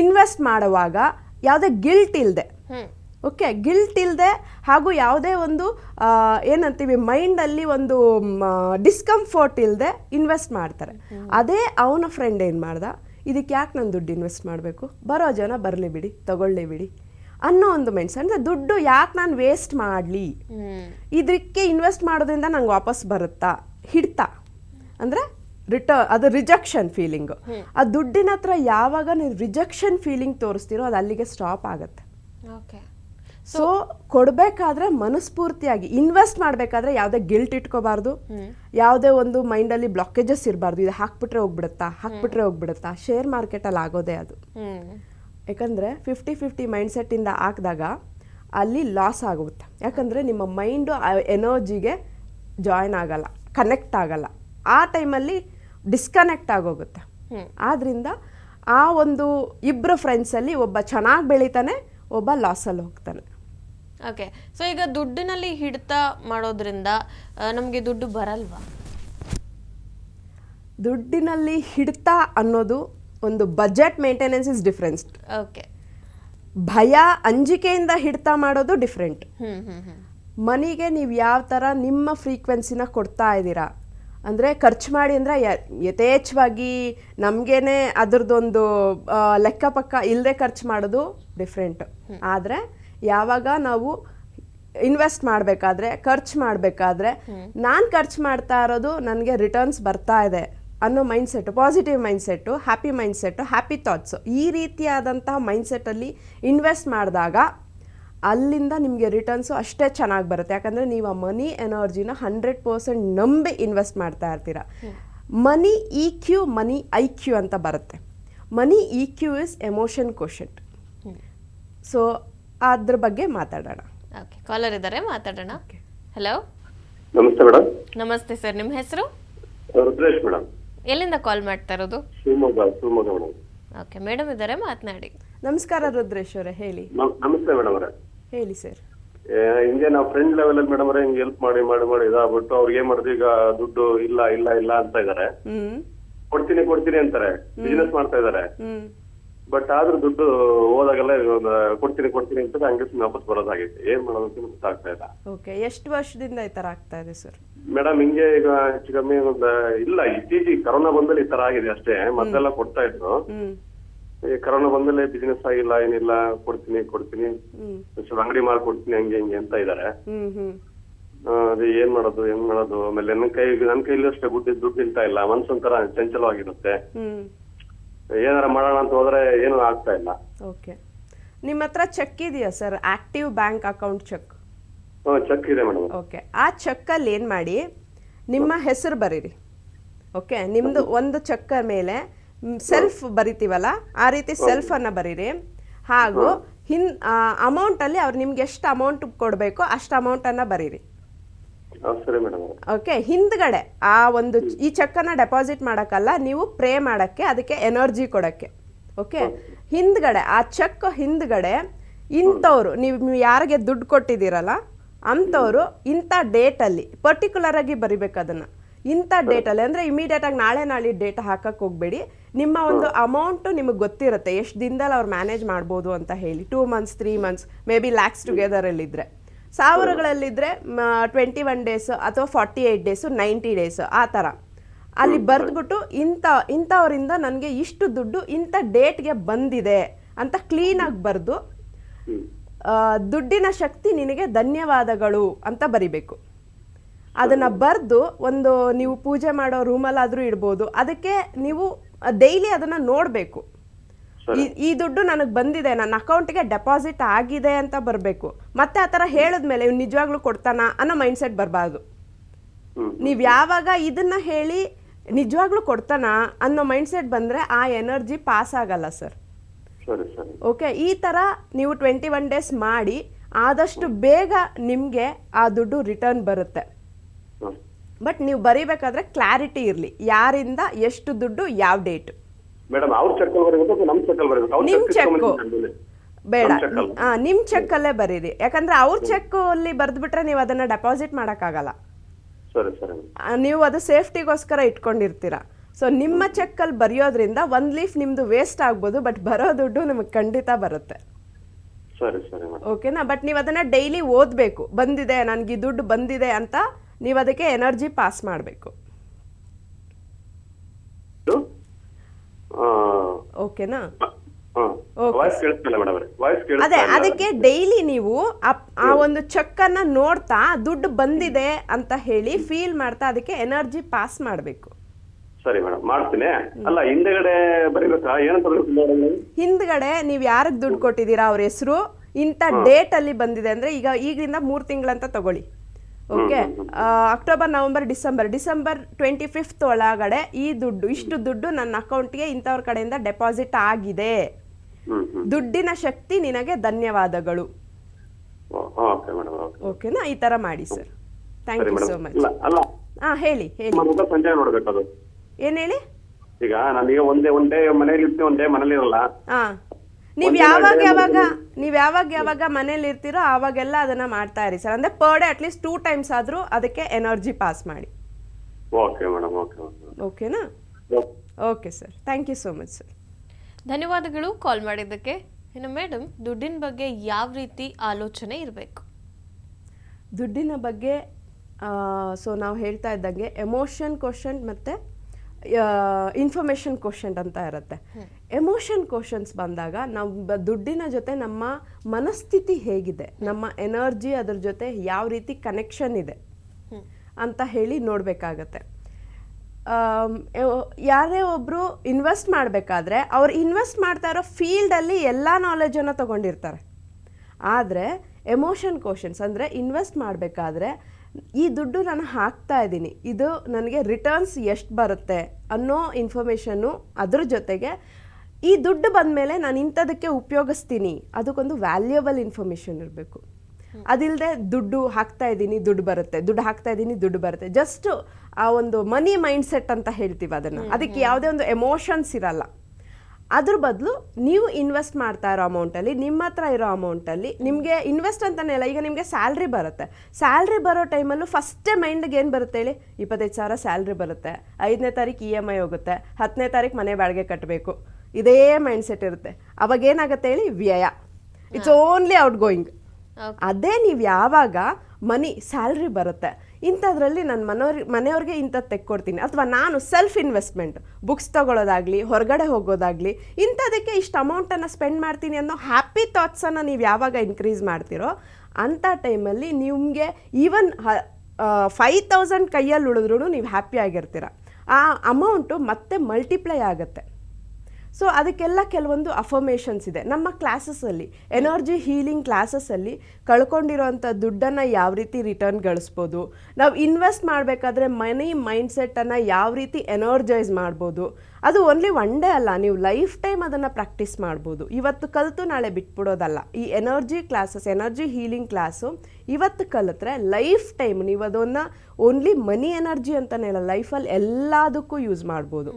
ಇನ್ವೆಸ್ಟ್ ಮಾಡುವಾಗ ಯಾವುದೇ ಗಿಲ್ಟ್ ಇಲ್ಲದೆ ಓಕೆ ಗಿಲ್ಟ್ ಇಲ್ಲದೆ ಹಾಗೂ ಯಾವುದೇ ಒಂದು ಏನಂತೀವಿ ಮೈಂಡಲ್ಲಿ ಒಂದು ಡಿಸ್ಕಂಫರ್ಟ್ ಇಲ್ಲದೆ ಇನ್ವೆಸ್ಟ್ ಮಾಡ್ತಾರೆ. ಅದೇ ಅವನ ಫ್ರೆಂಡ್ ಏನು ಮಾಡ್ದ? ಇದಕ್ಕೆ ಯಾಕೆ ನಾನು ದುಡ್ಡು ಇನ್ವೆಸ್ಟ್ ಮಾಡಬೇಕು? ಬರೋ ಜನ ಬರಲಿ ಬಿಡಿ ತಗೊಳ್ಳಿ ಬಿಡಿ ಅನ್ನೋ ಒಂದು ಮೈಂಡ್ಸ್ ಅಂದರೆ ದುಡ್ಡು ಯಾಕೆ ನಾನು ವೇಸ್ಟ್ ಮಾಡಲಿ? ಇದಕ್ಕೆ ಇನ್ವೆಸ್ಟ್ ಮಾಡೋದ್ರಿಂದ ನಂಗೆ ವಾಪಸ್ ಬರುತ್ತಾ? ಹಿಡ್ತಾ? ಅಂದರೆ ರಿಟರ್ ಅದು ರಿಜೆಕ್ಷನ್ ಫೀಲಿಂಗ್ ಆ ದುಡ್ಡಿನ ಹತ್ರ ಯಾವಾಗ ನೀವು ರಿಜೆಕ್ಷನ್ ಫೀಲಿಂಗ್ ತೋರಿಸ್ತೀರೋ ಅದು ಅಲ್ಲಿಗೆ ಸ್ಟಾಪ್ ಆಗುತ್ತೆ. ಓಕೆ ಸೊ ಕೊಡಬೇಕಾದ್ರೆ ಮನಸ್ಫೂರ್ತಿಯಾಗಿ ಇನ್ವೆಸ್ಟ್ ಮಾಡಬೇಕಾದ್ರೆ ಯಾವುದೇ ಗಿಲ್ಟ್ ಇಟ್ಕೋಬಾರ್ದು. ಯಾವುದೇ ಒಂದು ಮೈಂಡಲ್ಲಿ ಬ್ಲಾಕೇಜಸ್ ಇರಬಾರ್ದು. ಇದು ಹಾಕ್ಬಿಟ್ರೆ ಹೋಗ್ಬಿಡುತ್ತಾ ಹಾಕ್ಬಿಟ್ರೆ ಹೋಗ್ಬಿಡುತ್ತಾ ಶೇರ್ ಮಾರ್ಕೆಟಲ್ಲಿ ಆಗೋದೇ ಅದು. ಯಾಕಂದರೆ ಫಿಫ್ಟಿ ಫಿಫ್ಟಿ ಮೈಂಡ್ಸೆಟ್ಟಿಂದ ಹಾಕಿದಾಗ ಅಲ್ಲಿ ಲಾಸ್ ಆಗುತ್ತೆ. ಯಾಕಂದರೆ ನಿಮ್ಮ ಮೈಂಡು ಎನರ್ಜಿಗೆ ಜಾಯ್ನ್ ಆಗಲ್ಲ ಕನೆಕ್ಟ್ ಆಗಲ್ಲ. ಆ ಟೈಮಲ್ಲಿ ಡಿಸ್ಕನೆಕ್ಟ್ ಆಗೋಗುತ್ತೆ. ಆದ್ದರಿಂದ ಆ ಒಂದು ಇಬ್ಬರು ಫ್ರೆಂಡ್ಸಲ್ಲಿ ಒಬ್ಬ ಚೆನ್ನಾಗಿ ಬೆಳೀತಾನೆ ಒಬ್ಬ ಲಾಸಲ್ಲಿ ಹೋಗ್ತಾನೆ. ಓಕೆ ಸೊ ಈಗ ದುಡ್ಡಿನಲ್ಲಿ ಹಿಡಿತ ಮಾಡೋದ್ರಿಂದ ನಮಗೆ ದುಡ್ಡು ಬರಲ್ವಾ? ದುಡ್ಡಿನಲ್ಲಿ ಹಿಡಿತ ಅನ್ನೋದು ಒಂದು budget maintenance is difference okay ಭಯ ಅಂಜಿಕೆಯಿಂದ ಹಿಡಿತ ಮಾಡೋದು ಡಿಫ್ರೆಂಟ್ ಮನಿಗೆ ನೀವು ಯಾವ ಥರ ನಿಮ್ಮ ಫ್ರೀಕ್ವೆನ್ಸಿನ ಕೊಡ್ತಾ ಇದ್ದೀರಾ ಅಂದರೆ ಖರ್ಚು ಮಾಡಿ ಅಂದರೆ ಯಥೇಚ್ಛವಾಗಿ ನಮಗೇನೆ ಅದರದ್ದೊಂದು ಲೆಕ್ಕ ಪಕ್ಕ ಇಲ್ಲದೆ ಖರ್ಚು ಮಾಡೋದು ಡಿಫ್ರೆಂಟ್ ಆದರೆ ಯಾವಾಗ ನಾವು ಇನ್ವೆಸ್ಟ್ ಮಾಡಬೇಕಾದ್ರೆ ಖರ್ಚು ಮಾಡಬೇಕಾದ್ರೆ ನಾನು ಖರ್ಚು ಮಾಡ್ತಾ ಇರೋದು ನನಗೆ ರಿಟರ್ನ್ಸ್ ಬರ್ತಾ ಇದೆ ಅನ್ನೋ mindset positive mindset happy mindset happy thoughts ಈ ರೀತಿಯಾದಂತಹ ಮೈಂಡ್ಸೆಟ್ಟಲ್ಲಿ ಇನ್ವೆಸ್ಟ್ ಮಾಡಿದಾಗ ಅಲ್ಲಿಂದ ನಿಮಗೆ ರಿಟರ್ನ್ಸು ಅಷ್ಟೇ ಚೆನ್ನಾಗಿ ಬರುತ್ತೆ. ಯಾಕಂದರೆ ನೀವು ಆ ಮನಿ ಎನರ್ಜಿನ ಹಂಡ್ರೆಡ್ ಪರ್ಸೆಂಟ್ ನಂಬಿ ಇನ್ವೆಸ್ಟ್ ಮಾಡ್ತಾ ಇರ್ತೀರ. Money E Q money I Q ಅಂತ ಬರುತ್ತೆ. Money E Q is emotion quotient so ಅದ್ರ ಬಗ್ಗೆ ಮಾತಾಡೋಣ. ಓಕೆ ಕಾಲರ್ ಇದ್ದಾರೆ ಮಾತಾಡೋಣ. ಹಲೋ ನಮಸ್ತೆ ಮೇಡಮ್. ನಮಸ್ತೆ ಸರ್ ನಿಮ್ಮ ಹೆಸರು? ರುದ್ರೇಶ್ ಮೇಡಮ್. ಎಲ್ಲಿಂದ ಕಾಲ್ ಮಾಡ್ತಾ ಇರೋದು? Shivamogga Shivamogga madam. Okay madam ಇದ್ದಾರೆ ಮಾತನಾಡಿ. ನಮಸ್ಕಾರ ರುದ್ರೇಶ್ ಅವರೇ ಹೇಳಿ. ನಮಸ್ತೆ ಮೇಡಮ್ ಅವರೇ. ಹೇಳಿ ಸರ್. ಹಿಂಗೆ ನಾವು ಫ್ರೆಂಡ್ ಲೆವೆಲ್ ಅಲ್ಲಿ ಮೇಡಮ್ ಹಿಂಗೆ ಹೆಲ್ಪ್ ಮಾಡಿ ಮಾಡಿ ಮಾಡಿ ಇದಾಗ್ಬಿಟ್ಟು ಅವ್ರಿಗೆ ಏನ್ ಮಾಡಿದ್ರು ಈಗ ದುಡ್ಡು ಇಲ್ಲ ಇಲ್ಲ ಇಲ್ಲ ಅಂತ ಇದಾರೆ. ಕೊಡ್ತೀನಿ ಕೊಡ್ತೀನಿ ಅಂತಾರೆ. ಬಿಸ್ನೆಸ್ ಮಾಡ್ತಾ ಇದಾರೆ. ಬಟ್ ಆದ್ರೂ ದುಡ್ಡು ಹೋದಾಗೆಲ್ಲ ಕೊಡ್ತೀನಿ ಕೊಡ್ತೀನಿ ಅಂತ ಹಂಗೆ ವಾಪಸ್ ಬರೋದಾಗೈತೆ. ಏನ್ ಮಾಡೋದಕ್ಕೆ ಅಂತ ಗೊತ್ತಾಗ್ತಾ ಇಲ್ಲ. ಓಕೆ ಎಷ್ಟು ವರ್ಷದಿಂದ ಈ ತರ ಆಗ್ತಾ ಇದೆ ಸರ್? ಮೇಡಮ್ ಹಿಂಗೆ ಈಗ ಹೆಚ್ಚು ಕಮ್ಮಿ ಒಂದು ಇಲ್ಲ ಇತ್ತೀಚೆಗೆ ಕರೋನಾ ಬಂದಲ್ಲಿ ಈ ತರ ಆಗಿದೆ ಅಷ್ಟೇ. ಮತ್ತೆಲ್ಲ ಕೊಡ್ತಾ ಇದ್ರು. ಕರೋನಾ ಬಂದಮೇಲೆ ಬಿಸಿನೆಸ್ ಆಗಿಲ್ಲ ಏನಿಲ್ಲ ಕೊಡ್ತೀನಿ ಕೊಡ್ತೀನಿ. ಸ್ವಲ್ಪ ಅಂಗಡಿ ಮಾಡ್ಕೊಡ್ತೀನಿ ಹಂಗೆ ಹಿಂಗೆ ಅಂತ ಇದಾರೆ. ಅದು ಏನ್ ಮಾಡೋದು ಹೆಂಗ್ ಮಾಡೋದು? ಆಮೇಲೆ ನನ್ನ ಕೈ ನನ್ನ ಕೈಲಿ ಅಷ್ಟೇ ದುಡ್ಡು ದುಡ್ಡು ನಿಲ್ತಾ ಇಲ್ಲ. ಮನ್ಸೊಂಥರ ಚಂಚಲವಾಗಿರುತ್ತೆ. ಏನಾರ ಮಾಡೋಣ ಅಂತ ಹೋದ್ರೆ ಏನು ಆಗ್ತಾ ಇಲ್ಲ. ಓಕೆ. ನಿಮ್ಮ ಹತ್ರ ಚೆಕ್ ಇದೆಯಾ sir? Active bank account cheque cheque ಇದೆ ಮೇಡಮ್. ಓಕೆ. ಆ ಚೆಕ್ ಅಲ್ಲಿ ಏನು ಮಾಡಿ ನಿಮ್ಮ ಹೆಸರು ಬರೀರಿ. ಓಕೆ. ನಿಮ್ಮದು ಒಂದು ಚೆಕ್ ಮೇಲೆ ಸೆಲ್ಫ್ ಬರಿತೀವಲ್ಲ ಆ ರೀತಿ ಸೆಲ್ಫ್ ಅನ್ನ ಬರೀರಿ. ಹಾಗೂ ಹಿನ್ ಅಮೌಂಟಲ್ಲಿ ಅವ್ರು ನಿಮ್ಗೆ ಎಷ್ಟು ಅಮೌಂಟ್ ಕೊಡಬೇಕು ಅಷ್ಟು ಅನ್ನ ಬರೀರಿ. ಓಕೆ ಹಿಂದ್ಗಡೆ ಆ ಒಂದು ಈ ಚೆಕ್ಕನ್ನು ಡೆಪಾಸಿಟ್ ಮಾಡಕ್ಕಲ್ಲ ನೀವು ಪ್ರೇ ಮಾಡಕ್ಕೆ ಅದಕ್ಕೆ ಎನರ್ಜಿ ಕೊಡಕ್ಕೆ. ಓಕೆ ಹಿಂದ್ಗಡೆ ಆ ಚೆಕ್ ಹಿಂದ್ಗಡೆ ಇಂಥವ್ರು ನೀವು ಯಾರಿಗೆ ದುಡ್ಡು ಕೊಟ್ಟಿದ್ದೀರಲ್ಲ ಅಂಥವ್ರು ಇಂಥ ಡೇಟಲ್ಲಿ ಪರ್ಟಿಕ್ಯುಲರ್ ಆಗಿ ಬರಿಬೇಕು ಅದನ್ನು. ಇಂಥ ಡೇಟಲ್ಲಿ, ಅಂದರೆ ಇಮಿಡಿಯೇಟಾಗಿ ನಾಳೆ ನಾಳೆ ಡೇಟ್ ಹಾಕಕ್ಕೆ ಹೋಗಬೇಡಿ. ನಿಮ್ಮ ಒಂದು ಅಮೌಂಟು ನಿಮಗೆ ಗೊತ್ತಿರುತ್ತೆ, ಎಷ್ಟು ದಿನದಲ್ಲಿ ಅವ್ರು ಮ್ಯಾನೇಜ್ ಮಾಡ್ಬೋದು ಅಂತ ಹೇಳಿ. Two months three months may be lakhs ಟುಗೆದರಲ್ಲಿದ್ದರೆ ಸಾವಿರಗಳಲ್ಲಿದ್ದರೆ ಟ್ವೆಂಟಿ ಒನ್ ಡೇಸ್ ಅಥವಾ forty eight days ninety days ಆ ಥರ. ಅಲ್ಲಿ ಬರೆದ್ಬಿಟ್ಟು ಇಂಥ, ಇಂಥವರಿಂದ ನನಗೆ ಇಷ್ಟು ದುಡ್ಡು ಇಂಥ ಡೇಟ್ಗೆ ಬಂದಿದೆ ಅಂತ ಕ್ಲೀನಾಗಿ ಬರೆದು ದುಡ್ಡಿನ ಶಕ್ತಿ ನಿನಗೆ ಧನ್ಯವಾದಗಳು ಅಂತ ಬರಿಬೇಕು. ಅದನ್ನು ಬರೆದು ಒಂದು ನೀವು ಪೂಜೆ ಮಾಡೋ ರೂಮಲ್ಲಾದರೂ ಇಡ್ಬೋದು. ಅದಕ್ಕೆ ನೀವು ಡೈಲಿ ಅದನ್ನು ನೋಡಬೇಕು. ಈ ಈ ದುಡ್ಡು ನನಗೆ ಬಂದಿದೆ ನನ್ನ ಅಕೌಂಟ್ಗೆ ಡೆಪಾಸಿಟ್ ಆಗಿದೆ ಅಂತ ಬರಬೇಕು. ಮತ್ತೆ ಆ ಥರ ಹೇಳಿದ್ಮೇಲೆ ಇವ್ನು ನಿಜವಾಗ್ಲೂ ಕೊಡ್ತಾನ ಅನ್ನೋ ಮೈಂಡ್ಸೆಟ್ ಬರಬಾರ್ದು. ನೀವ್ ಯಾವಾಗ ಇದನ್ನ ಹೇಳಿ ನಿಜವಾಗ್ಲೂ ಕೊಡ್ತಾನ ಅನ್ನೋ ಮೈಂಡ್ಸೆಟ್ ಬಂದರೆ ಆ ಎನರ್ಜಿ ಪಾಸ್ ಆಗಲ್ಲ ಸರ್. ಓಕೆ ಈ ಥರ ನೀವು ಟ್ವೆಂಟಿ ಒನ್ ಡೇಸ್ ಮಾಡಿ ಆದಷ್ಟು ಬೇಗ ನಿಮಗೆ ಆ ದುಡ್ಡು ರಿಟರ್ನ್ ಬರುತ್ತೆ. ಬಟ್ ನೀವು ಬರೀಬೇಕಾದ್ರೆ ಕ್ಲಾರಿಟಿ ಇರಲಿ. ಯಾರಿಂದ ಎಷ್ಟು ದುಡ್ಡು ಯಾವ ಡೇಟ್ ಮೇಡಮ್ ಅವ್ರ ಚೆಕ್ಕಲ್ಲಿ ಬರಬೇಕು ಅಥವಾ ನಮ್ಮ ಚೆಕ್ಕಲ್ಲಿ ಬರಬೇಕು? ಅವ್ರ ನಿಮ್ ಚೆಕ್ ಬೇಡ. ಹಾ ನಿಮ್ ಚೆಕ್ ಅಲ್ಲೇ ಬರೀರಿ. ಯಾಕಂದ್ರೆ ಅವ್ರ ಚೆಕ್ ಅಲ್ಲಿ ಬರ್ದ್ಬಿಟ್ರೆ ನೀವು ಅದನ್ನ ಡೆಪಾಸಿಟ್ ಮಾಡಕ್ಕಾಗಲ್ಲ. ಸರಿ ಸರಿ. ಆ, ನೀವು ಅದು ಸೇಫ್ಟಿಗೋಸ್ಕರ ಇಟ್ಕೊಂಡಿರ್ತೀರಾ. ಸೊ ನಿಮ್ಮ ಚೆಕ್ ಅಲ್ಲಿ ಬರೆಯೋದ್ರಿಂದ ಒಂದ್ ಲೀಫ್ ನಿಮ್ದು ವೇಸ್ಟ್ ಆಗ್ಬೋದು ಬಟ್ ಬರೋ ದುಡ್ಡು ನಿಮಗೆ ಖಂಡಿತ ಬರುತ್ತೆ. ಸರಿ ಸರಿ ಮೇಡಮ್. ಓಕೆನಾ ಬಟ್ ನೀವು ಅದನ್ನ ಡೈಲಿ ಓದ್ಬೇಕು. ಬಂದಿದೆ ನನಗೆ ಈ ದುಡ್ಡು ಬಂದಿದೆ ಅಂತ ನೀವು ಅದಕ್ಕೆ ಎನರ್ಜಿ ಪಾಸ್ ಮಾಡಬೇಕು. ಓಕೆನಾ? ಅದೇ ಅದಕ್ಕೆ ಡೈಲಿ ನೀವು ಆ ಒಂದು ಚೆಕ್ ಅನ್ನ ನೋಡ್ತಾ ದುಡ್ಡು ಬಂದಿದೆ ಅಂತ ಹೇಳಿ ಫೀಲ್ ಮಾಡ್ತಾ ಅದಕ್ಕೆ ಎನರ್ಜಿ ಪಾಸ್ ಮಾಡಬೇಕು. ಸರಿ ಮೇಡಮ್ ಮಾಡ್ತೀನಿ. ಅಲ್ಲ ಹಿಂದೆಗಡೆ ಬರೀಬೇಕಾ ಏನಂತ ಹಿಂದ್ಗಡೆ ನೀವು ಯಾರಿಗೆ ದುಡ್ಡು ಕೊಟ್ಟಿದ್ದೀರಾ ಅವ್ರ ಹೆಸರು? ಇಂತ ಡೇಟ್ ಅಲ್ಲಿ ಬಂದಿದೆ ಅಂದ್ರೆ ಈಗ ಈಗಿಂದ ಮೂರ್ ತಿಂಗಳಂತ ತಗೊಳ್ಳಿ. Okay October November December December twenty fifth ಒಳಗಡೆ ಈ ದುಡ್ಡು ಇಷ್ಟು ದುಡ್ಡು ನನ್ನ ಅಕೌಂಟ್ಗೆ ಇಂಥವ್ರ ಕಡೆಯಿಂದ ಡೆಪಾಸಿಟ್ ಆಗಿದೆ. ದುಡ್ಡಿನ ಶಕ್ತಿ ನಿನಗೆ ಧನ್ಯವಾದಗಳು. ಓಕೆನಾ ಈ ತರ ಮಾಡಿ sir thank you so much ಅಲ್ಲ. ಹಾ ಹೇಳಿ ಹೇಳಿ. ಸಂಜೆ ನೋಡ್ಬೇಕು ಏನ್ ಹೇಳಿ? ಈಗ ನಾನೀಗ ಒಂದೇ ಒಂದೇ ಮನೇಲಿ ಇರ್ತೀನಿ ಒಂದೇ ಮನೇಲಿ ಇರಲ್ಲ ನೀವ್ ಯಾವಾಗ ಯಾವಾಗ ನೀವ್ ಯಾವಾಗ ಯಾವಾಗ ಮನೇಲಿ ಇರ್ತೀರೋ ಆವಾಗೆಲ್ಲ ಅದನ್ನ ಮಾಡ್ತಾ ಇರಿ ಸರ್. ಅಂದ್ರೆ per day at least two times ಆದ್ರೂ ಅದಕ್ಕೆ ಎನರ್ಜಿ ಪಾಸ್ ಮಾಡಿ. ಓಕೆ ಮೇಡಮ್ ಓಕೆ ಓಕೆ ಓಕೆನಾ okay okay sir thank you so much sir ಧನ್ಯವಾದಗಳು ಕಾಲ್ ಮಾಡಿದ್ದಕ್ಕೆ. ಇನ್ನು ಮೇಡಮ್ ದುಡ್ಡಿನ ಬಗ್ಗೆ ಯಾವ ರೀತಿ ಆಲೋಚನೆ ಇರಬೇಕು? ದುಡ್ಡಿನ ಬಗ್ಗೆ ಸೊ ನಾವು ಹೇಳ್ತಾ ಇದ್ದಂಗೆ ಎಮೋಷನ್ ಕ್ವಶನ್ ಮತ್ತು ಇನ್ಫಾರ್ಮೇಷನ್ ಕ್ವಶನ್ ಅಂತ ಇರುತ್ತೆ. ಎಮೋಷನ್ ಕ್ವಶನ್ಸ್ ಬಂದಾಗ ನಮ್ಮ ದುಡ್ಡಿನ ಜೊತೆ ನಮ್ಮ ಮನಸ್ಥಿತಿ ಹೇಗಿದೆ ನಮ್ಮ ಎನರ್ಜಿ ಅದ್ರ ಜೊತೆ ಯಾವ ರೀತಿ ಕನೆಕ್ಷನ್ ಇದೆ ಅಂತ ಹೇಳಿ ನೋಡಬೇಕಾಗತ್ತೆ. ಯಾರೇ ಒಬ್ಬರು ಇನ್ವೆಸ್ಟ್ ಮಾಡಬೇಕಾದ್ರೆ ಅವ್ರು ಇನ್ವೆಸ್ಟ್ ಮಾಡ್ತಾ ಇರೋ ಫೀಲ್ಡಲ್ಲಿ ಎಲ್ಲ ನಾಲೆಜನ್ನು ತಗೊಂಡಿರ್ತಾರೆ. ಆದರೆ ಎಮೋಷನ್ ಕ್ವಶನ್ಸ್ ಅಂದರೆ ಇನ್ವೆಸ್ಟ್ ಮಾಡಬೇಕಾದ್ರೆ ಈ ದುಡ್ಡು ನಾನು ಹಾಕ್ತಾ ಇದ್ದೀನಿ. ಇದು ನನಗೆ ರಿಟರ್ನ್ಸ್ ಎಷ್ಟು ಬರುತ್ತೆ ಅನ್ನೋ ಇನ್ಫಾರ್ಮೇಷನ್ನು ಅದ್ರ ಜೊತೆಗೆ ಈ ದುಡ್ಡು ಬಂದಮೇಲೆ ನಾನು ಇಂಥದಕ್ಕೆ ಉಪಯೋಗಿಸ್ತೀನಿ. ಅದಕ್ಕೊಂದು ವ್ಯಾಲ್ಯೂಯಬಲ್ ಇನ್ಫಾರ್ಮೇಷನ್ ಇರಬೇಕು. ಅದಿಲ್ಲದೆ ದುಡ್ಡು ಹಾಕ್ತಾ ಇದ್ದೀನಿ ದುಡ್ಡು ಬರುತ್ತೆ. ದುಡ್ಡು ಹಾಕ್ತಾ ಇದ್ದೀನಿ ದುಡ್ಡು ಬರುತ್ತೆ. ಜಸ್ಟ್ ಆ ಒಂದು ಮನಿ ಮೈಂಡ್ ಸೆಟ್ ಅಂತ ಹೇಳ್ತೀವಿ ಅದನ್ನು. ಅದಕ್ಕೆ ಯಾವುದೇ ಒಂದು ಎಮೋಷನ್ಸ್ ಇರಲ್ಲ. ಅದ್ರ ಬದಲು ನೀವು ಇನ್ವೆಸ್ಟ್ ಮಾಡ್ತಾ ಇರೋ ಅಮೌಂಟಲ್ಲಿ ನಿಮ್ಮ ಹತ್ರ ಇರೋ ಅಮೌಂಟಲ್ಲಿ ನಿಮಗೆ ಇನ್ವೆಸ್ಟ್ ಅಂತಾನೆ ಇಲ್ಲ ಈಗ ನಿಮಗೆ ಸ್ಯಾಲ್ರಿ ಬರುತ್ತೆ. ಸ್ಯಾಲ್ರಿ ಬರೋ ಟೈಮಲ್ಲೂ ಫಸ್ಟೇ ಮೈಂಡ್ಗೆ ಏನು ಬರುತ್ತೆ ಹೇಳಿ? ಇಪ್ಪತ್ತೈದು ಸಾವಿರ ಸ್ಯಾಲ್ರಿ ಬರುತ್ತೆ. ಐದನೇ ತಾರೀಕು ಇ ಎಂ ಐ ಹೋಗುತ್ತೆ. ಹತ್ತನೇ ತಾರೀಕು ಮನೆ ಬಾಡಿಗೆ ಕಟ್ಟಬೇಕು ಇದೇ ಮೈಂಡ್ ಸೆಟ್ ಇರುತ್ತೆ. ಅವಾಗ ಏನಾಗುತ್ತೆ ಹೇಳಿ? ವ್ಯಯ. ಇಟ್ಸ್ ಓನ್ಲಿ ಔಟ್ ಗೋಯಿಂಗ್ ಅದೇ ನೀವು ಯಾವಾಗ ಮನಿ ಸ್ಯಾಲ್ರಿ ಬರುತ್ತೆ. ಇಂಥದ್ರಲ್ಲಿ ನನ್ನ ಮನೋರ್, ಮನೆಯವ್ರಿಗೆ ಇಂಥದ್ದು ತೆಕ್ಕೊಡ್ತೀನಿ. ಅಥವಾ ನಾನು ಸೆಲ್ಫ್ ಇನ್ವೆಸ್ಟ್ಮೆಂಟ್ ಬುಕ್ಸ್ ತಗೊಳ್ಳೋದಾಗಲಿ ಹೊರಗಡೆ ಹೋಗೋದಾಗಲಿ, ಇಂಥದಕ್ಕೆ ಇಷ್ಟು ಅಮೌಂಟನ್ನು ಸ್ಪೆಂಡ್ ಮಾಡ್ತೀನಿ ಅನ್ನೋ ಹ್ಯಾಪಿ ಥಾಟ್ಸನ್ನು ನೀವು ಯಾವಾಗ ಇನ್ಕ್ರೀಸ್ ಮಾಡ್ತೀರೋ, ಅಂಥ ಟೈಮಲ್ಲಿ ನಿಮಗೆ ಈವನ್ ಫೈವ್ ತೌಸಂಡ್ ಕೈಯಲ್ಲಿ ಉಳಿದ್ರೂ ನೀವು ಹ್ಯಾಪಿ ಆಗಿರ್ತೀರ. ಆ ಅಮೌಂಟು ಮತ್ತೆ ಮಲ್ಟಿಪ್ಲೈ ಆಗುತ್ತೆ. ಸೊ ಅದಕ್ಕೆಲ್ಲ ಕೆಲವೊಂದು ಅಫರ್ಮೇಷನ್ಸ್ ಇದೆ. ನಮ್ಮ ಕ್ಲಾಸಸ್ಸಲ್ಲಿ ಎನರ್ಜಿ ಹೀಲಿಂಗ್ ಕ್ಲಾಸಸ್ಸಲ್ಲಿ ಕಳ್ಕೊಂಡಿರೋಂಥ ದುಡ್ಡನ್ನು ಯಾವ ರೀತಿ ರಿಟರ್ನ್ ಗಳಿಸ್ಬೋದು, ನಾವು ಇನ್ವೆಸ್ಟ್ ಮಾಡಬೇಕಾದ್ರೆ ಮನಿ ಮೈಂಡ್ಸೆಟ್ಟನ್ನು ಯಾವ ರೀತಿ ಎನರ್ಜೈಸ್ ಮಾಡ್ಬೋದು, ಅದು ಓನ್ಲಿ ಒನ್ ಡೇ ಅಲ್ಲ, ನೀವು ಲೈಫ್ ಟೈಮ್ ಅದನ್ನು ಪ್ರಾಕ್ಟೀಸ್ ಮಾಡ್ಬೋದು. ಇವತ್ತು ಕಲಿತು ನಾಳೆ ಬಿಟ್ಬಿಡೋದಲ್ಲ. ಈ energy classes energy healing class ಇವತ್ತು ಕಲಿತ್ರೆ ಲೈಫ್ ಟೈಮ್ ನೀವು ಅದನ್ನು ಓನ್ಲಿ ಮನಿ ಎನರ್ಜಿ ಅಂತಲೇ ಅಲ್ಲ ಲೈಫಲ್ಲಿ ಎಲ್ಲದಕ್ಕೂ ಯೂಸ್ ಮಾಡ್ಬೋದು.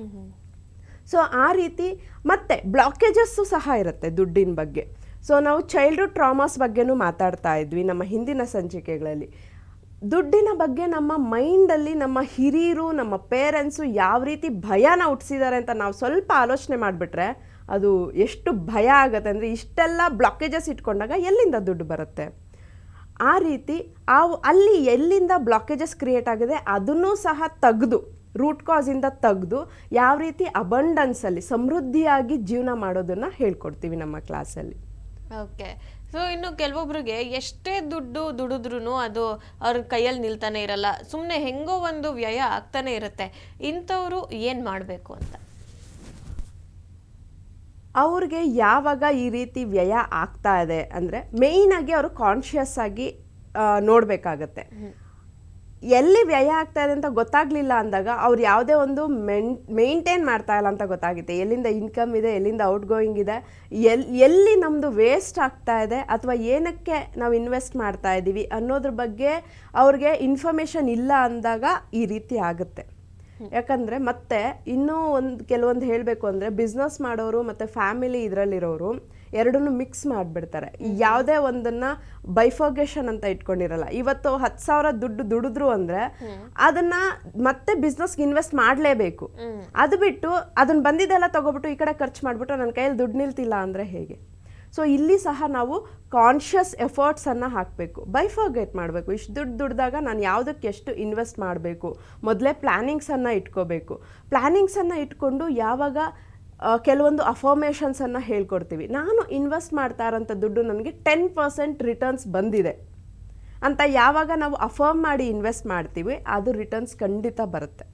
ಸೊ ಆ ರೀತಿ ಮತ್ತೆ ಬ್ಲಾಕೇಜಸ್ಸು ಸಹ ಇರುತ್ತೆ ದುಡ್ಡಿನ ಬಗ್ಗೆ. ಸೊ ನಾವು ಚೈಲ್ಡ್ಹುಡ್ ಟ್ರಾಮಾಸ್ ಬಗ್ಗೆನೂ ಮಾತಾಡ್ತಾ ಇದ್ವಿ ನಮ್ಮ ಹಿಂದಿನ ಸಂಚಿಕೆಗಳಲ್ಲಿ. ದುಡ್ಡಿನ ಬಗ್ಗೆ ನಮ್ಮ ಮೈಂಡಲ್ಲಿ ನಮ್ಮ ಹಿರಿಯರು, ನಮ್ಮ ಪೇರೆಂಟ್ಸು ಯಾವ ರೀತಿ ಭಯನ ಹುಟ್ಟಿಸಿದ್ದಾರೆ ಅಂತ ನಾವು ಸ್ವಲ್ಪ ಆಲೋಚನೆ ಮಾಡಿಬಿಟ್ರೆ ಅದು ಎಷ್ಟು ಭಯ ಆಗುತ್ತೆ ಅಂದರೆ ಇಷ್ಟೆಲ್ಲ ಬ್ಲಾಕೇಜಸ್ ಇಟ್ಕೊಂಡಾಗ ಎಲ್ಲಿಂದ ದುಡ್ಡು ಬರುತ್ತೆ? ಆ ರೀತಿ ಆ ಅಲ್ಲಿ ಎಲ್ಲಿಂದ ಬ್ಲಾಕೇಜಸ್ ಕ್ರಿಯೇಟ್ ಆಗಿದೆ ಅದನ್ನೂ ಸಹ ತೆಗೆದು ರೂಟ್ ಕಾಸಿಂದ ತೆಗೆದು ಯಾವ ರೀತಿ ಅಬಂಡನ್ಸಲ್ಲಿ ಸಮೃದ್ಧಿಯಾಗಿ ಜೀವನ ಮಾಡೋದನ್ನು ಹೇಳ್ಕೊಡ್ತೀವಿ ನಮ್ಮ ಕ್ಲಾಸಲ್ಲಿ ಓಕೆ ಸೊ ಇನ್ನು ಕೆಲವೊಬ್ರಿಗೆ ಎಷ್ಟೇ ದುಡ್ಡು ದುಡಿದ್ರೂ ಅದು ಅವ್ರ ಕೈಯಲ್ಲಿ ನಿಲ್ತಾನೆ ಇರಲ್ಲ. ಸುಮ್ಮನೆ ಹೆಂಗೋ ಒಂದು ವ್ಯಯ ಆಗ್ತಾನೆ ಇರುತ್ತೆ. ಇಂಥವ್ರು ಏನು ಮಾಡಬೇಕು ಅಂತ? ಅವ್ರಿಗೆ ಯಾವಾಗ ಈ ರೀತಿ ವ್ಯಯ ಆಗ್ತಾ ಇದೆ ಅಂದರೆ ಮೇಯ್ನಾಗಿ ಅವರು ಕಾನ್ಷಿಯಸ್ ಆಗಿ ನೋಡಬೇಕಾಗತ್ತೆ. ಎಲ್ಲಿ ವ್ಯಯ ಆಗ್ತಾ ಇದೆ ಅಂತ ಗೊತ್ತಾಗ್ಲಿಲ್ಲ ಅಂದಾಗ ಅವ್ರು ಯಾವುದೇ ಒಂದು ಮೆನ್ ಮೇಂಟೈನ್ ಮಾಡ್ತಾ ಇಲ್ಲ ಅಂತ ಗೊತ್ತಾಗುತ್ತೆ. ಎಲ್ಲಿಂದ ಇನ್ಕಮ್ ಇದೆ, ಎಲ್ಲಿಂದ ಔಟ್ ಗೋಯಿಂಗ್ ಇದೆ, ಎಲ್, ಎಲ್ಲಿ ನಮ್ಮದು ವೇಸ್ಟ್ ಆಗ್ತಾ ಇದೆ ಅಥವಾ ಏನಕ್ಕೆ ನಾವು ಇನ್ವೆಸ್ಟ್ ಮಾಡ್ತಾ ಇದ್ದೀವಿ ಅನ್ನೋದ್ರ ಬಗ್ಗೆ ಅವ್ರಿಗೆ ಇನ್ಫಾರ್ಮೇಷನ್ ಇಲ್ಲ ಅಂದಾಗ ಈ ರೀತಿ ಆಗುತ್ತೆ. ಯಾಕಂದರೆ ಮತ್ತೆ ಇನ್ನೂ ಒಂದು, ಕೆಲವೊಂದು ಹೇಳಬೇಕು ಅಂದರೆ ಬಿಸ್ನೆಸ್ ಮಾಡೋರು ಮತ್ತು ಫ್ಯಾಮಿಲಿ ಇದರಲ್ಲಿರೋರು ಎರಡನ್ನೂ ಮಿಕ್ಸ್ ಮಾಡಿಬಿಡ್ತಾರೆ. ಯಾವುದೇ ಒಂದನ್ನ ಬೈಫೋಗೇಷನ್ ಅಂತ ಇಟ್ಕೊಂಡಿರಲ್ಲ, ಇವತ್ತು ಹತ್ತು ಸಾವಿರ ದುಡ್ಡು ದುಡಿದ್ರು ಅಂದ್ರೆ ಅದನ್ನ ಮತ್ತೆ ಬಿಸ್ನೆಸ್ಗೆ ಇನ್ವೆಸ್ಟ್ ಮಾಡಲೇಬೇಕು. ಅದು ಬಿಟ್ಟು ಅದನ್ನ ಬಂದಿದ್ದೆಲ್ಲ ತೊಗೊಬಿಟ್ಟು ಈ ಕಡೆ ಖರ್ಚು ಮಾಡಿಬಿಟ್ಟು ನನ್ನ ಕೈಯಲ್ಲಿ ದುಡ್ಡು ನಿಲ್ತಿಲ್ಲ ಅಂದರೆ ಹೇಗೆ? ಸೊ ಇಲ್ಲಿ ಸಹ ನಾವು ಕಾನ್ಷಿಯಸ್ ಎಫರ್ಟ್ಸನ್ನು ಹಾಕಬೇಕು. ಬೈಫರ್ಗೇಟ್ ಮಾಡಬೇಕು. ಇಷ್ಟು ದುಡ್ಡು ದುಡ್ದಾಗ ನಾನು ಯಾವುದಕ್ಕೆ ಎಷ್ಟು ಇನ್ವೆಸ್ಟ್ ಮಾಡಬೇಕು? ಮೊದಲೇ ಪ್ಲ್ಯಾನಿಂಗ್ಸನ್ನು ಇಟ್ಕೋಬೇಕು. ಪ್ಲ್ಯಾನಿಂಗ್ಸನ್ನು ಇಟ್ಕೊಂಡು ಯಾವಾಗ ಕೆಲವೊಂದು ಅಫಾರ್ಮೇಷನ್ಸನ್ನು ಹೇಳ್ಕೊಡ್ತೀವಿ. ನಾನು ಇನ್ವೆಸ್ಟ್ ಮಾಡ್ತಾ ಇರೋಂಥ ದುಡ್ಡು ನನಗೆ ಟೆನ್ ಪರ್ಸೆಂಟ್ ರಿಟರ್ನ್ಸ್ ಬಂದಿದೆ. ಅಂತ ಯಾವಾಗ ನಾವು ಅಫರ್ಮ್ ಮಾಡಿ ಇನ್ವೆಸ್ಟ್ ಮಾಡ್ತೀವಿ ಅದು ರಿಟರ್ನ್ಸ್ ಖಂಡಿತ ಬರುತ್ತೆ.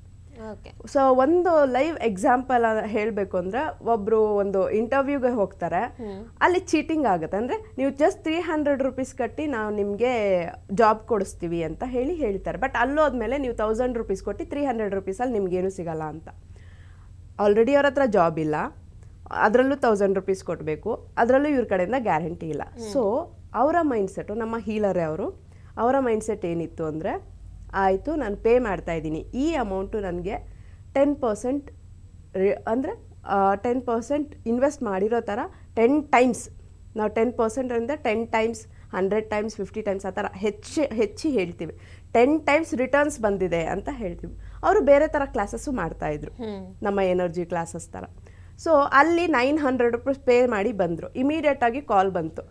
ಸೊ ಒಂದು ಲೈವ್ ಎಕ್ಸಾಂಪಲ್ ಹೇಳಬೇಕು ಅಂದ್ರೆ ಒಬ್ಬರು ಒಂದು ಇಂಟರ್ವ್ಯೂಗೆ ಹೋಗ್ತಾರೆ. ಅಲ್ಲಿ ಚೀಟಿಂಗ್ ಆಗುತ್ತೆ. ಅಂದ್ರೆ ನೀವು ಜಸ್ಟ್ ತ್ರೀ ಹಂಡ್ರೆಡ್ ರುಪೀಸ್ ಕಟ್ಟಿ ನಾವು ನಿಮಗೆ ಜಾಬ್ ಕೊಡಿಸ್ತೀವಿ ಅಂತ ಹೇಳಿ ಹೇಳ್ತಾರೆ. ಬಟ್ ಅಲ್ಲೋದ್ಮೇಲೆ ನೀವು ತೌಸಂಡ್ ರುಪೀಸ್ ಕೊಟ್ಟು ತ್ರೀ ಹಂಡ್ರೆಡ್ ರುಪೀಸಲ್ಲಿ ನಿಮ್ಗೇನು ಸಿಗಲ್ಲ ಅಂತ. ಆಲ್ರೆಡಿ ಅವ್ರ ಹತ್ರ ಜಾಬ್ ಇಲ್ಲ. ಅದರಲ್ಲೂ ತೌಸಂಡ್ ರುಪೀಸ್ ಕೊಡಬೇಕು. ಅದರಲ್ಲೂ ಇವ್ರ ಕಡೆಯಿಂದ ಗ್ಯಾರಂಟಿ ಇಲ್ಲ. ಸೊ ಅವರ ಮೈಂಡ್ಸೆಟ್ಟು ನಮ್ಮ ಹೀಲರೇ ಅವರು ಅವರ ಮೈಂಡ್ಸೆಟ್ ಏನಿತ್ತು ಅಂದರೆ ಆಯಿತು ನಾನು ಪೇ ಮಾಡ್ತಾ ಇದ್ದೀನಿ. ಈ ಅಮೌಂಟು ನನಗೆ ಟೆನ್ ಪರ್ಸೆಂಟ್ ಅಂದರೆ ಟೆನ್ ಪರ್ಸೆಂಟ್ ಇನ್ವೆಸ್ಟ್ ಮಾಡಿರೋ ಥರ ಟೆನ್ ಟೈಮ್ಸ್ ನಾವು ಟೆನ್ ಪರ್ಸೆಂಟ್ ಅಂದರೆ ten times hundred times fifty times ಆ ಥರ ಹೆಚ್ಚಿ ಹೆಚ್ಚಿ ಹೇಳ್ತೀವಿ. ಟೆನ್ ಟೈಮ್ಸ್ ರಿಟರ್ನ್ಸ್ ಬಂದಿದೆ ಅಂತ ಹೇಳ್ತೀವಿ. ಅವರು ಬೇರೆ ಥರ ಕ್ಲಾಸಸ್ಸು ಮಾಡ್ತಾಯಿದ್ರು ನಮ್ಮ ಎನರ್ಜಿ ಕ್ಲಾಸಸ್ ಥರ ಸೊ ಅಲ್ಲಿ ನೈನ್ ಹಂಡ್ರೆಡ್ ರುಪೀಸ್ ಪೇ ಮಾಡಿ ಬಂದರು. ಇಮಿಡಿಯೇಟಾಗಿ ಕಾಲ್ ಬಂತು.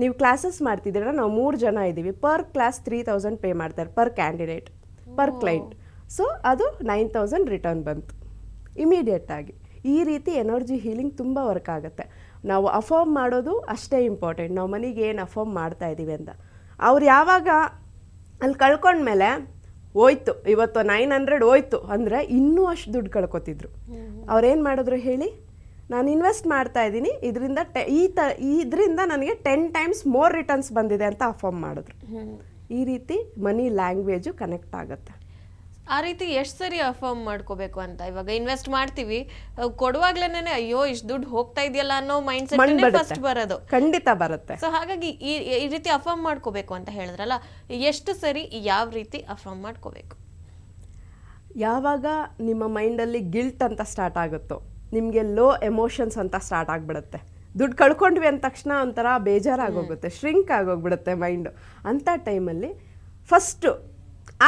ನೀವು ಕ್ಲಾಸಸ್ ಮಾಡ್ತಿದ್ದೀರ ನಾವು ಮೂರು ಜನ ಇದ್ದೀವಿ. Per class three thousand pay ಮಾಡ್ತಾರೆ per candidate per client so ಅದು ನೈನ್ ತೌಸಂಡ್ ರಿಟರ್ನ್ ಬಂತು. ಇಮಿಡಿಯೇಟಾಗಿ ಈ ರೀತಿ ಎನರ್ಜಿ ಹೀಲಿಂಗ್ ತುಂಬ ವರ್ಕ್ ಆಗುತ್ತೆ. ನಾವು ಅಫರ್ಮ್ ಮಾಡೋದು ಅಷ್ಟೇ ಇಂಪಾರ್ಟೆಂಟ್ ನಾವು ಮನೆಗೆ ಏನು ಅಫರ್ಮ್ ಮಾಡ್ತಾ ಇದ್ದೀವಿ ಅಂತ. ಅವ್ರು ಯಾವಾಗ ಅಲ್ಲಿ ಕಳ್ಕೊಂಡ್ಮೇಲೆ ಹೋಯ್ತು ಇವತ್ತು ನೈನ್ ಹಂಡ್ರೆಡ್ ಹೋಯ್ತು. ಅಂದರೆ ಇನ್ನೂ ಅಷ್ಟು ದುಡ್ಡು ಕಳ್ಕೊತಿದ್ರು. ಅವ್ರೇನು ಮಾಡಿದ್ರು ಹೇಳಿ? ನಾನು ಇನ್ವೆಸ್ಟ್ ಮಾಡ್ತಾ ಇದ್ದೀನಿ ಇದರಿಂದ ಟೆ ಈ ತ ಇದರಿಂದ ನನಗೆ ಟೆನ್ ಟೈಮ್ಸ್ ಮೋರ್ ರಿಟರ್ನ್ಸ್ ಬಂದಿದೆ ಅಂತ ಅಫರ್ಮ್ ಮಾಡಿದ್ರು. ಈ ರೀತಿ ಮನಿ ಲ್ಯಾಂಗ್ವೇಜು ಕನೆಕ್ಟ್ ಆಗುತ್ತೆ. ಆ ರೀತಿ ಎಷ್ಟು ಸರಿ ಅಫರ್ಮ್ ಮಾಡ್ಕೋಬೇಕು ಅಂತ? ಇವಾಗ ಇನ್ವೆಸ್ಟ್ ಮಾಡ್ತೀವಿ ಕೊಡುವಾಗ್ಲೇನೆ ಅಯ್ಯೋ ಇಷ್ಟು ದುಡ್ಡು ಹೋಗ್ತಾ ಇದೆಯಲ್ಲ ಅನ್ನೋ ಮೈಂಡ್ ಸೆಟ್. ಫಸ್ಟ್ ಬರೋದು. ಖಂಡಿತ ಬರುತ್ತೆ. ಸೊ ಹಾಗಾಗಿ ಈ ಈ ರೀತಿ ಅಫರ್ಮ್ ಮಾಡ್ಕೋಬೇಕು ಅಂತ ಹೇಳಿದ್ರಲ್ಲ ಎಷ್ಟು ಸರಿ ಯಾವ ರೀತಿ ಅಫರ್ಮ್ ಮಾಡ್ಕೋಬೇಕು? ಯಾವಾಗ ನಿಮ್ಮ ಮೈಂಡಲ್ಲಿ ಗಿಲ್ಟ್ ಅಂತ ಸ್ಟಾರ್ಟ್ ಆಗುತ್ತೋ ನಿಮಗೆ ಲೋ ಎಮೋಷನ್ಸ್ ಅಂತ ಸ್ಟಾರ್ಟ್ ಆಗಿಬಿಡುತ್ತೆ. ದುಡ್ಡು ಕಳ್ಕೊಂಡ್ವಿ ಅಂದ ತಕ್ಷಣ ಒಂಥರ ಬೇಜಾರಾಗೋಗುತ್ತೆ ಶ್ರಿಂಕ್ ಆಗೋಗ್ಬಿಡುತ್ತೆ ಮೈಂಡು ಅಂಥ ಟೈಮಲ್ಲಿ ಫಸ್ಟು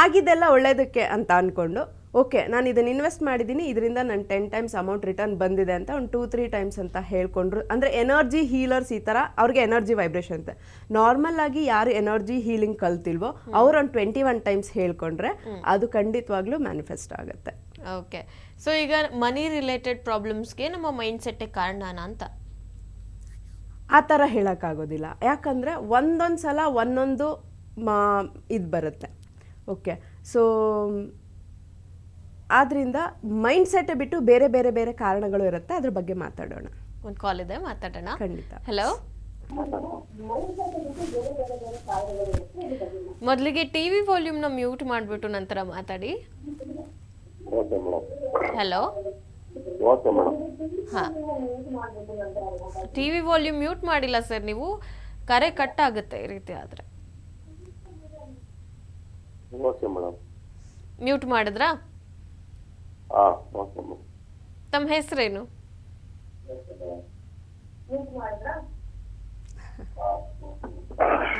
ಆಗಿದ್ದೆಲ್ಲ ಒಳ್ಳೇದಕ್ಕೆ ಅಂತ ಅಂದ್ಕೊಂಡು ಓಕೆ ನಾನು ಇದನ್ನು ಇನ್ವೆಸ್ಟ್ ಮಾಡಿದ್ದೀನಿ ಇದರಿಂದ ನಾನು ಟೆನ್ ಟೈಮ್ಸ್ ಅಮೌಂಟ್ ರಿಟರ್ನ್ ಬಂದಿದೆ ಅಂತ ಒಂದು ಟೂ ತ್ರೀ ಟೈಮ್ಸ್ ಅಂತ ಹೇಳ್ಕೊಂಡ್ರು. ಅಂದರೆ ಎನರ್ಜಿ ಹೀಲರ್ಸ್ ಈ ಥರ ಅವ್ರಿಗೆ ಎನರ್ಜಿ ವೈಬ್ರೇಷನ್ ಅಂತ. ನಾರ್ಮಲ್ ಆಗಿ ಯಾರು ಎನರ್ಜಿ ಹೀಲಿಂಗ್ ಕಲ್ತಿಲ್ವೋ ಅವ್ರು ಒಂದು ಟ್ವೆಂಟಿ ಒನ್ ಟೈಮ್ಸ್ ಹೇಳ್ಕೊಂಡ್ರೆ ಅದು ಖಂಡಿತವಾಗ್ಲೂ ಮ್ಯಾನಿಫೆಸ್ಟ್ ಆಗುತ್ತೆ. ಓಕೆ. ಸೊ ಈಗ ಮನಿ ರಿಲೇಟೆಡ್ ಪ್ರಾಬ್ಲಮ್ಸ್ಗೆ ನಮ್ಮ ಮೈಂಡ್ ಸೆಟ್ಟೇ ಕಾರಣನ ಅಂತ? ಆ ಥರ ಹೇಳೋಕ್ಕಾಗೋದಿಲ್ಲ ಯಾಕಂದರೆ ಒಂದೊಂದು ಸಲ ಒಂದೊಂದು ಮಾ ಇದು ಬರುತ್ತೆ. ಓಕೆ ಸೊ ಆದ್ರಿಂದ ಮೈಂಡ್ ಸೆಟ್ ಬಿಟ್ಟು ಬೇರೆ ಬೇರೆ ಬೇರೆ ಕಾರಣಗಳು ಇರುತ್ತೆ. ಅದ್ರ ಬಗ್ಗೆ ಮಾತಾಡೋಣ. ಒಂದು ಕಾಲ್ ಇದೆ ಮಾತಾಡೋಣ. ಖಂಡಿತ. ಹಲೋ ಮೊದಲಿಗೆ ಟಿವಿ ವಾಲ್ಯೂಮ್ನ ಮ್ಯೂಟ್ ಮಾಡಿಬಿಟ್ಟು ನಂತರ ಮಾತಾಡಿ. Hello okay madam. ಹಾ. ಟಿವಿ ವಾಲ್ಯೂಮ್ ಮ್ಯೂಟ್ ಮಾಡಿಲ್ಲ ಸರ್ ನೀವು. ಕರೆ ಕಟ್ ಆಗುತ್ತೆ ಈ ರೀತಿ ಆದ್ರೆ. Okay madam. ಮ್ಯೂಟ್ ಮಾಡಿದ್ರಾ? ಆ ಓಕೆ ಮೇಡಮ್. ತಮ್ಮ ಹೆಸರೇನು?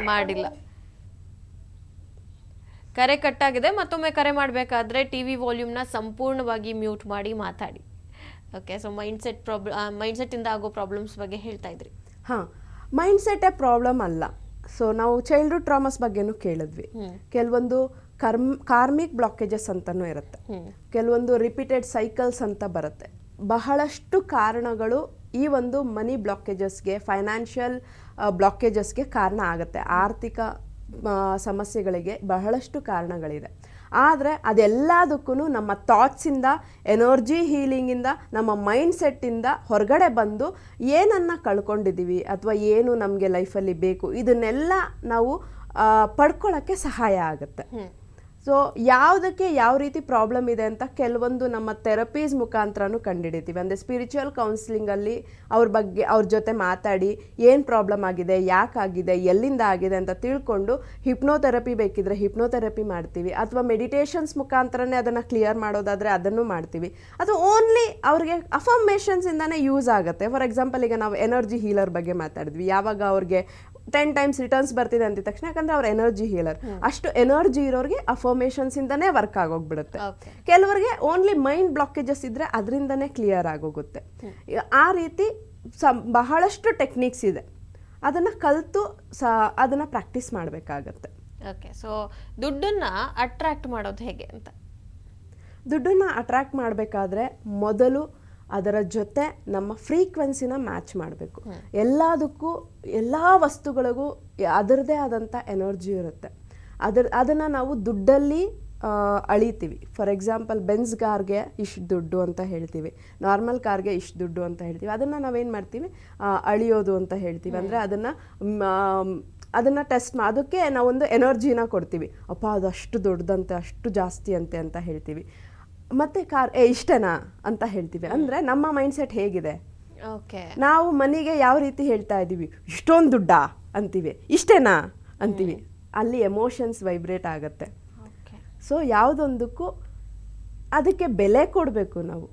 ಮಾಡಿಲ್ಲ. ಕರೆ ಕಟ್ಟಾಗಿದೆ ಮತ್ತೊಮ್ಮೆ ಕರೆ ಮಾಡಬೇಕಾದ್ರೆ ಟಿ ವಿ ವಾಲ್ಯೂಮ್ನ ಸಂಪೂರ್ಣವಾಗಿ ಮ್ಯೂಟ್ ಮಾಡಿ ಮಾತಾಡಿ. ಓಕೆ ಸೊ ಮೈಂಡ್ಸೆಟ್ ಪ್ರಾಬ್ಲಮ್ ಮೈಂಡ್ಸೆಟ್ಟಿಂದ ಆಗೋ ಪ್ರಾಬ್ಲಮ್ಸ್ ಬಗ್ಗೆ ಹೇಳ್ತಾ ಇದ್ರಿ. ಹಾಂ ಮೈಂಡ್ ಸೆಟ್ಟೇ ಪ್ರಾಬ್ಲಮ್ ಅಲ್ಲ. ಸೊ ನಾವು ಚೈಲ್ಡ್ಹುಡ್ ಟ್ರಾಮಸ್ ಬಗ್ಗೆನೂ ಕೇಳಿದ್ವಿ. ಕೆಲವೊಂದು ಕರ್ಮ್ ಕಾರ್ಮಿಕ್ ಬ್ಲಾಕೇಜಸ್ ಅಂತಲೂ ಇರುತ್ತೆ. ಕೆಲವೊಂದು ರಿಪೀಟೆಡ್ ಸೈಕಲ್ಸ್ ಅಂತ ಬರುತ್ತೆ. ಬಹಳಷ್ಟು ಕಾರಣಗಳು ಈ ಒಂದು ಮನಿ ಬ್ಲಾಕೇಜಸ್ಗೆ ಫೈನಾನ್ಷಿಯಲ್ ಬ್ಲಾಕೇಜಸ್ಗೆ ಕಾರಣ ಆಗುತ್ತೆ. ಆರ್ಥಿಕ ಸಮಸ್ಯೆಗಳಿಗೆ ಬಹಳಷ್ಟು ಕಾರಣಗಳಿದೆ. ಆದರೆ ಅದೆಲ್ಲದಕ್ಕೂ ನಮ್ಮ ಥಾಟ್ಸಿಂದ ಎನರ್ಜಿ ಹೀಲಿಂಗಿಂದ ನಮ್ಮ ಮೈಂಡ್ ಸೆಟ್ಟಿಂದ ಹೊರಗಡೆ ಬಂದು ಏನನ್ನು ಕಳ್ಕೊಂಡಿದ್ದೀವಿ ಅಥವಾ ಏನು ನಮಗೆ ಲೈಫಲ್ಲಿ ಬೇಕು ಇದನ್ನೆಲ್ಲ ನಾವು ಪಡ್ಕೊಳ್ಳೋಕ್ಕೆ ಸಹಾಯ ಆಗುತ್ತೆ. ಸೊ ಯಾವುದಕ್ಕೆ ಯಾವ ರೀತಿ ಪ್ರಾಬ್ಲಮ್ ಇದೆ ಅಂತ ಕೆಲವೊಂದು ನಮ್ಮ ಥೆರಪೀಸ್ ಮುಖಾಂತರನೂ ಕಂಡುಹಿಡಿತೀವಿ ಅಂದರೆ ಸ್ಪಿರಿಚುವಲ್ ಕೌನ್ಸಿಲಿಂಗಲ್ಲಿ ಅವ್ರ ಬಗ್ಗೆ, ಅವ್ರ ಜೊತೆ ಮಾತಾಡಿ ಏನು ಪ್ರಾಬ್ಲಮ್ ಆಗಿದೆ ಯಾಕಾಗಿದೆ ಎಲ್ಲಿಂದ ಆಗಿದೆ ಅಂತ ತಿಳ್ಕೊಂಡು ಹಿಪ್ನೋಥೆರಪಿ ಬೇಕಿದ್ರೆ ಹಿಪ್ನೋಥೆರಪಿ ಮಾಡ್ತೀವಿ. ಅಥವಾ ಮೆಡಿಟೇಷನ್ಸ್ ಮುಖಾಂತರನೇ ಅದನ್ನು ಕ್ಲಿಯರ್ ಮಾಡೋದಾದರೆ ಅದನ್ನು ಮಾಡ್ತೀವಿ. ಅದು ಓನ್ಲಿ ಅವ್ರಿಗೆ ಅಫರ್ಮೇಷನ್ಸಿಂದನೇ ಯೂಸ್ ಆಗುತ್ತೆ. ಫಾರ್ ಎಕ್ಸಾಂಪಲ್ ಈಗ ನಾವು ಎನರ್ಜಿ ಹೀಲರ್ ಬಗ್ಗೆ ಮಾತಾಡಿದ್ವಿ. ಯಾವಾಗ ಅವ್ರಿಗೆ ಟೆನ್ ಟೈಮ್ಸ್ ರಿಟರ್ನ್ಸ್ ಬರ್ತಿದೆ ಅಂದಿದ ತಕ್ಷಣ ಯಾಕಂದ್ರೆ ಅವ್ರ ಎನರ್ಜಿ ಹೀಲರ್ ಅಷ್ಟು ಎನರ್ಜಿ ಇರೋರಿಗೆ ಅಫರ್ಮೇಷನ್ಸ್ ಇಂದನೇ ವರ್ಕ್ ಆಗೋಗ್ಬಿಡುತ್ತೆ ಕೆಲವರಿಗೆ ಓನ್ಲಿ ಮೈಂಡ್ ಬ್ಲಾಕೇಜಸ್ ಇದ್ರೆ ಅದರಿಂದನೇ ಕ್ಲಿಯರ್ ಆಗೋಗುತ್ತೆ. ಆ ರೀತಿ ಬಹಳಷ್ಟು ಟೆಕ್ನಿಕ್ಸ್ ಇದೆ. ಅದನ್ನು ಕಲಿತು ಸ ಅದನ್ನು ಪ್ರಾಕ್ಟೀಸ್ ಮಾಡಬೇಕಾಗತ್ತೆ. ಓಕೆ ಸೊ ದುಡ್ಡನ್ನ ಅಟ್ರಾಕ್ಟ್ ಮಾಡೋದು ಹೇಗೆ ಅಂತ? ದುಡ್ಡನ್ನು ಅಟ್ರಾಕ್ಟ್ ಮಾಡಬೇಕಾದ್ರೆ ಮೊದಲು ಅದರ ಜೊತೆ ನಮ್ಮ ಫ್ರೀಕ್ವೆನ್ಸಿನ ಮ್ಯಾಚ್ ಮಾಡಬೇಕು. ಎಲ್ಲದಕ್ಕೂ ಎಲ್ಲ ವಸ್ತುಗಳಿಗೂ ಅದರದೇ ಆದಂಥ ಎನರ್ಜಿ ಇರುತ್ತೆ. ಅದರ ಅದನ್ನು ನಾವು ದುಡ್ಡಲ್ಲಿ ಅಳಿತೀವಿ. ಫಾರ್ ಎಕ್ಸಾಂಪಲ್ ಬೆನ್ಸ್ ಕಾರ್ಗೆ ಇಷ್ಟು ದುಡ್ಡು ಅಂತ ಹೇಳ್ತೀವಿ. ನಾರ್ಮಲ್ ಕಾರ್ಗೆ ಇಷ್ಟು ದುಡ್ಡು ಅಂತ ಹೇಳ್ತೀವಿ. ಅದನ್ನು ನಾವೇನು ಮಾಡ್ತೀವಿ? ಅಳಿಯೋದು ಅಂತ ಹೇಳ್ತೀವಿ. ಅಂದರೆ ಅದನ್ನು ಅದನ್ನು ಟೆಸ್ಟ್ ಅದಕ್ಕೆ ನಾವೊಂದು ಎನರ್ಜಿನ ಕೊಡ್ತೀವಿ. ಅಪ್ಪ ಅದು ಅಷ್ಟು ದೊಡ್ಡದಂತೆ ಅಷ್ಟು ಜಾಸ್ತಿ ಅಂತೆ ಅಂತ ಹೇಳ್ತೀವಿ. ಮತ್ತೆ ಕಾರ್ ಏ ಇಷ್ಟನಾ ಅಂತ ಹೇಳ್ತೀವಿ. ಅಂದ್ರೆ ನಮ್ಮ ಮೈಂಡ್ ಸೆಟ್ ಹೇಗಿದೆ. ಓಕೆ. ನಾವು ಮನೆಗೆ ಯಾವ ರೀತಿ ಹೇಳ್ತಾ ಇದ್ದೀವಿ? ಇಷ್ಟೊಂದು ದುಡ್ಡಾ? ಅಂತೀವಿ. ಇಷ್ಟೇನಾ? ಅಂತೀವಿ. ಅಲ್ಲಿ ಎಮೋಷನ್ಸ್ ವೈಬ್ರೇಟ್ ಆಗುತ್ತೆ. ಸೊ ಯಾವುದೊಂದಕ್ಕೂ ಅದಕ್ಕೆ ಬೆಲೆ ಕೊಡಬೇಕು ನಾವು.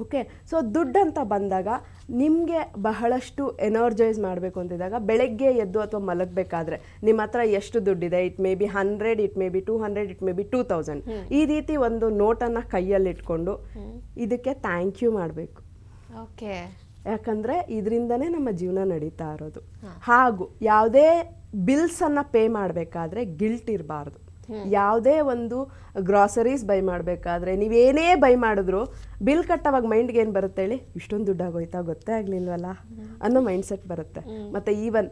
ಓಕೆ ಸೊ ದುಡ್ಡು ಅಂತ ಬಂದಾಗ ನಿಮಗೆ ಬಹಳಷ್ಟು ಎನರ್ಜೈಸ್ ಮಾಡಬೇಕು ಅಂತಿದ್ದಾಗ ಬೆಳಗ್ಗೆ ಎದ್ದು ಅಥವಾ ಮಲಗಬೇಕಾದ್ರೆ ನಿಮ್ಮ ಹತ್ರ ಎಷ್ಟು ದುಡ್ಡಿದೆ? It may be hundred it may be two hundred it may be two thousand ಈ ರೀತಿ ಒಂದು ನೋಟನ್ನು ಕೈಯಲ್ಲಿ ಇಟ್ಕೊಂಡು ಇದಕ್ಕೆ ಥ್ಯಾಂಕ್ ಯು ಮಾಡಬೇಕು. ಓಕೆ ಯಾಕಂದರೆ ಇದರಿಂದನೇ ನಮ್ಮ ಜೀವನ ನಡೀತಾ ಇರೋದು. ಹಾಗೂ ಯಾವುದೇ ಬಿಲ್ಸನ್ನು ಪೇ ಮಾಡಬೇಕಾದ್ರೆ ಗಿಲ್ಟ್ ಇರಬಾರ್ದು. ಯಾವುದೇ ಒಂದು ಗ್ರಾಸರೀಸ್ ಬೈ ಮಾಡಬೇಕಾದ್ರೆ ನೀವೇನೇ ಬೈ ಮಾಡಿದ್ರು ಬಿಲ್ ಕಟ್ಟವಾಗ ಮೈಂಡ್ಗೆ ಏನು ಬರುತ್ತೆ ಹೇಳಿ? ಇಷ್ಟೊಂದು ದುಡ್ಡು ಆಗೋಯ್ತಾ? ಗೊತ್ತೇ ಆಗಲಿಲ್ವಲ್ಲ? ಅನ್ನೋ ಮೈಂಡ್ಸೆಟ್ ಬರುತ್ತೆ. ಮತ್ತು ಈವನ್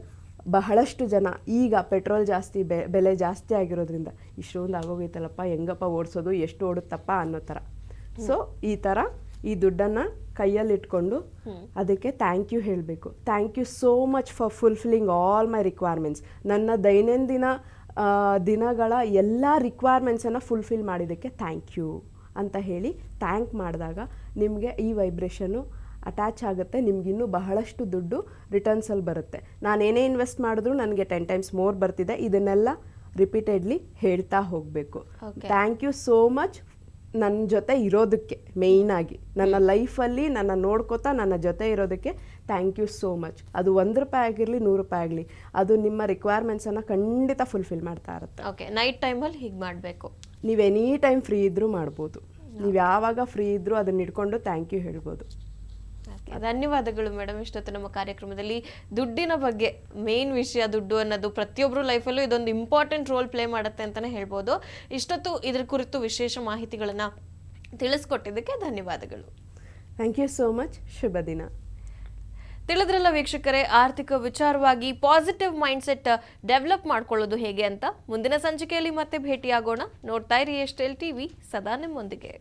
ಬಹಳಷ್ಟು ಜನ ಈಗ ಪೆಟ್ರೋಲ್ ಜಾಸ್ತಿ ಬೆ ಬೆಲೆ ಜಾಸ್ತಿ ಆಗಿರೋದ್ರಿಂದ ಇಷ್ಟೊಂದು ಆಗೋಗೈತಲ್ಲಪ್ಪ ಹೆಂಗಪ್ಪ ಓಡಿಸೋದು ಎಷ್ಟು ಓಡುತ್ತಪ್ಪ ಅನ್ನೋ ಥರ. ಸೊ ಈ ಥರ ಈ ದುಡ್ಡನ್ನು ಕೈಯಲ್ಲಿಟ್ಕೊಂಡು ಅದಕ್ಕೆ ಥ್ಯಾಂಕ್ ಯು ಹೇಳಬೇಕು. Thank you so much for fulfilling all my requirements ನನ್ನ ದೈನಂದಿನ ದಿನಗಳ ಎಲ್ಲ ರಿಕ್ವೈರ್ಮೆಂಟ್ಸನ್ನು ಫುಲ್ಫಿಲ್ ಮಾಡಿದ್ದಕ್ಕೆ ಥ್ಯಾಂಕ್ ಯು ಅಂತ ಹೇಳಿ ಥ್ಯಾಂಕ್ ಮಾಡಿದಾಗ ನಿಮಗೆ ಈ ವೈಬ್ರೇಷನ್ನು ಅಟ್ಯಾಚ್ ಆಗುತ್ತೆ ನಿಮಗಿನ್ನೂ ಬಹಳಷ್ಟು ದುಡ್ಡು ರಿಟರ್ನ್ಸಲ್ಲಿ ಬರುತ್ತೆ. ನಾನೇನೇ ಇನ್ವೆಸ್ಟ್ ಮಾಡಿದ್ರು ನನಗೆ ಟೆನ್ ಟೈಮ್ಸ್ ಮೋರ್ ಬರ್ತಿದೆ ಇದನ್ನೆಲ್ಲ ರಿಪೀಟೆಡ್ಲಿ ಹೇಳ್ತಾ ಹೋಗಬೇಕು. ಥ್ಯಾಂಕ್ ಯು ಸೋ ಮಚ್ ನನ್ನ ಜೊತೆ ಇರೋದಕ್ಕೆ ಮೇಯ್ನಾಗಿ ನನ್ನ ಲೈಫಲ್ಲಿ ನನ್ನ ನೋಡ್ಕೋತಾ ನನ್ನ ಜೊತೆ ಇರೋದಕ್ಕೆ ಥ್ಯಾಂಕ್ ಯು ಸೋ ಮಚ್ ಅದು ಒಂದು ರೂಪಾಯಿ ಆಗಿರಲಿ ನೂರು ರೂಪಾಯಿ ಆಗಲಿ ಅದು ನಿಮ್ಮ ರಿಕ್ವೈರ್ಮೆಂಟ್ಸನ್ನು ಖಂಡಿತ ಫುಲ್ಫಿಲ್ ಮಾಡ್ತಾ ಇರುತ್ತೆ. ಓಕೆ ನೈಟ್ ಟೈಮಲ್ಲಿ ಹೀಗೆ ಮಾಡಬೇಕು. ನೀವು ಎನಿ ಟೈಮ್ ಫ್ರೀ ಇದ್ದರೂ ಮಾಡ್ಬೋದು. ನೀವು ಯಾವಾಗ ಫ್ರೀ ಇದ್ದರೂ ಅದನ್ನ ಇಟ್ಕೊಂಡು ಥ್ಯಾಂಕ್ ಯು ಹೇಳ್ಬೋದು. ಧನ್ಯವಾದಗಳು ಮೇಡಮ್ ಇಷ್ಟೊತ್ತು ನಮ್ಮ ಕಾರ್ಯಕ್ರಮದಲ್ಲಿ ದುಡ್ಡಿನ ಬಗ್ಗೆ ಮೇನ್ ವಿಷಯ ದುಡ್ಡು ಅನ್ನೋದು ಪ್ರತಿಯೊಬ್ಬರು ಲೈಫಲ್ಲೂ ಇದೊಂದು ಇಂಪಾರ್ಟೆಂಟ್ ರೋಲ್ ಪ್ಲೇ ಮಾಡುತ್ತೆ ಅಂತಲೇ ಹೇಳ್ಬೋದು. ಇಷ್ಟೊತ್ತು ಇದ್ರ ಕುರಿತು ವಿಶೇಷ ಮಾಹಿತಿಗಳನ್ನು ತಿಳಿಸ್ಕೊಟ್ಟಿದ್ದಕ್ಕೆ ಧನ್ಯವಾದಗಳು. ಥ್ಯಾಂಕ್ ಯು ಸೋ ಮಚ್ ಶುಭ ದಿನ. ತಿಳಿದ್ರಲ್ಲ ವೀಕ್ಷಕರೇ, ಆರ್ಥಿಕ ವಿಚಾರವಾಗಿ ಪಾಸಿಟಿವ್ ಮೈಂಡ್ ಸೆಟ್ ಡೆವಲಪ್ ಮಾಡ್ಕೊಳ್ಳೋದು ಹೇಗೆ ಅಂತ ಮುಂದಿನ ಸಂಚಿಕೆಯಲ್ಲಿ ಮತ್ತೆ ಭೇಟಿಯಾಗೋಣ. ನೋಡ್ತಾ ಇರಿ ಎಷ್ಟೆಲ್ ಟಿವಿ ಸದಾ ನಿಮ್ಮೊಂದಿಗೆ.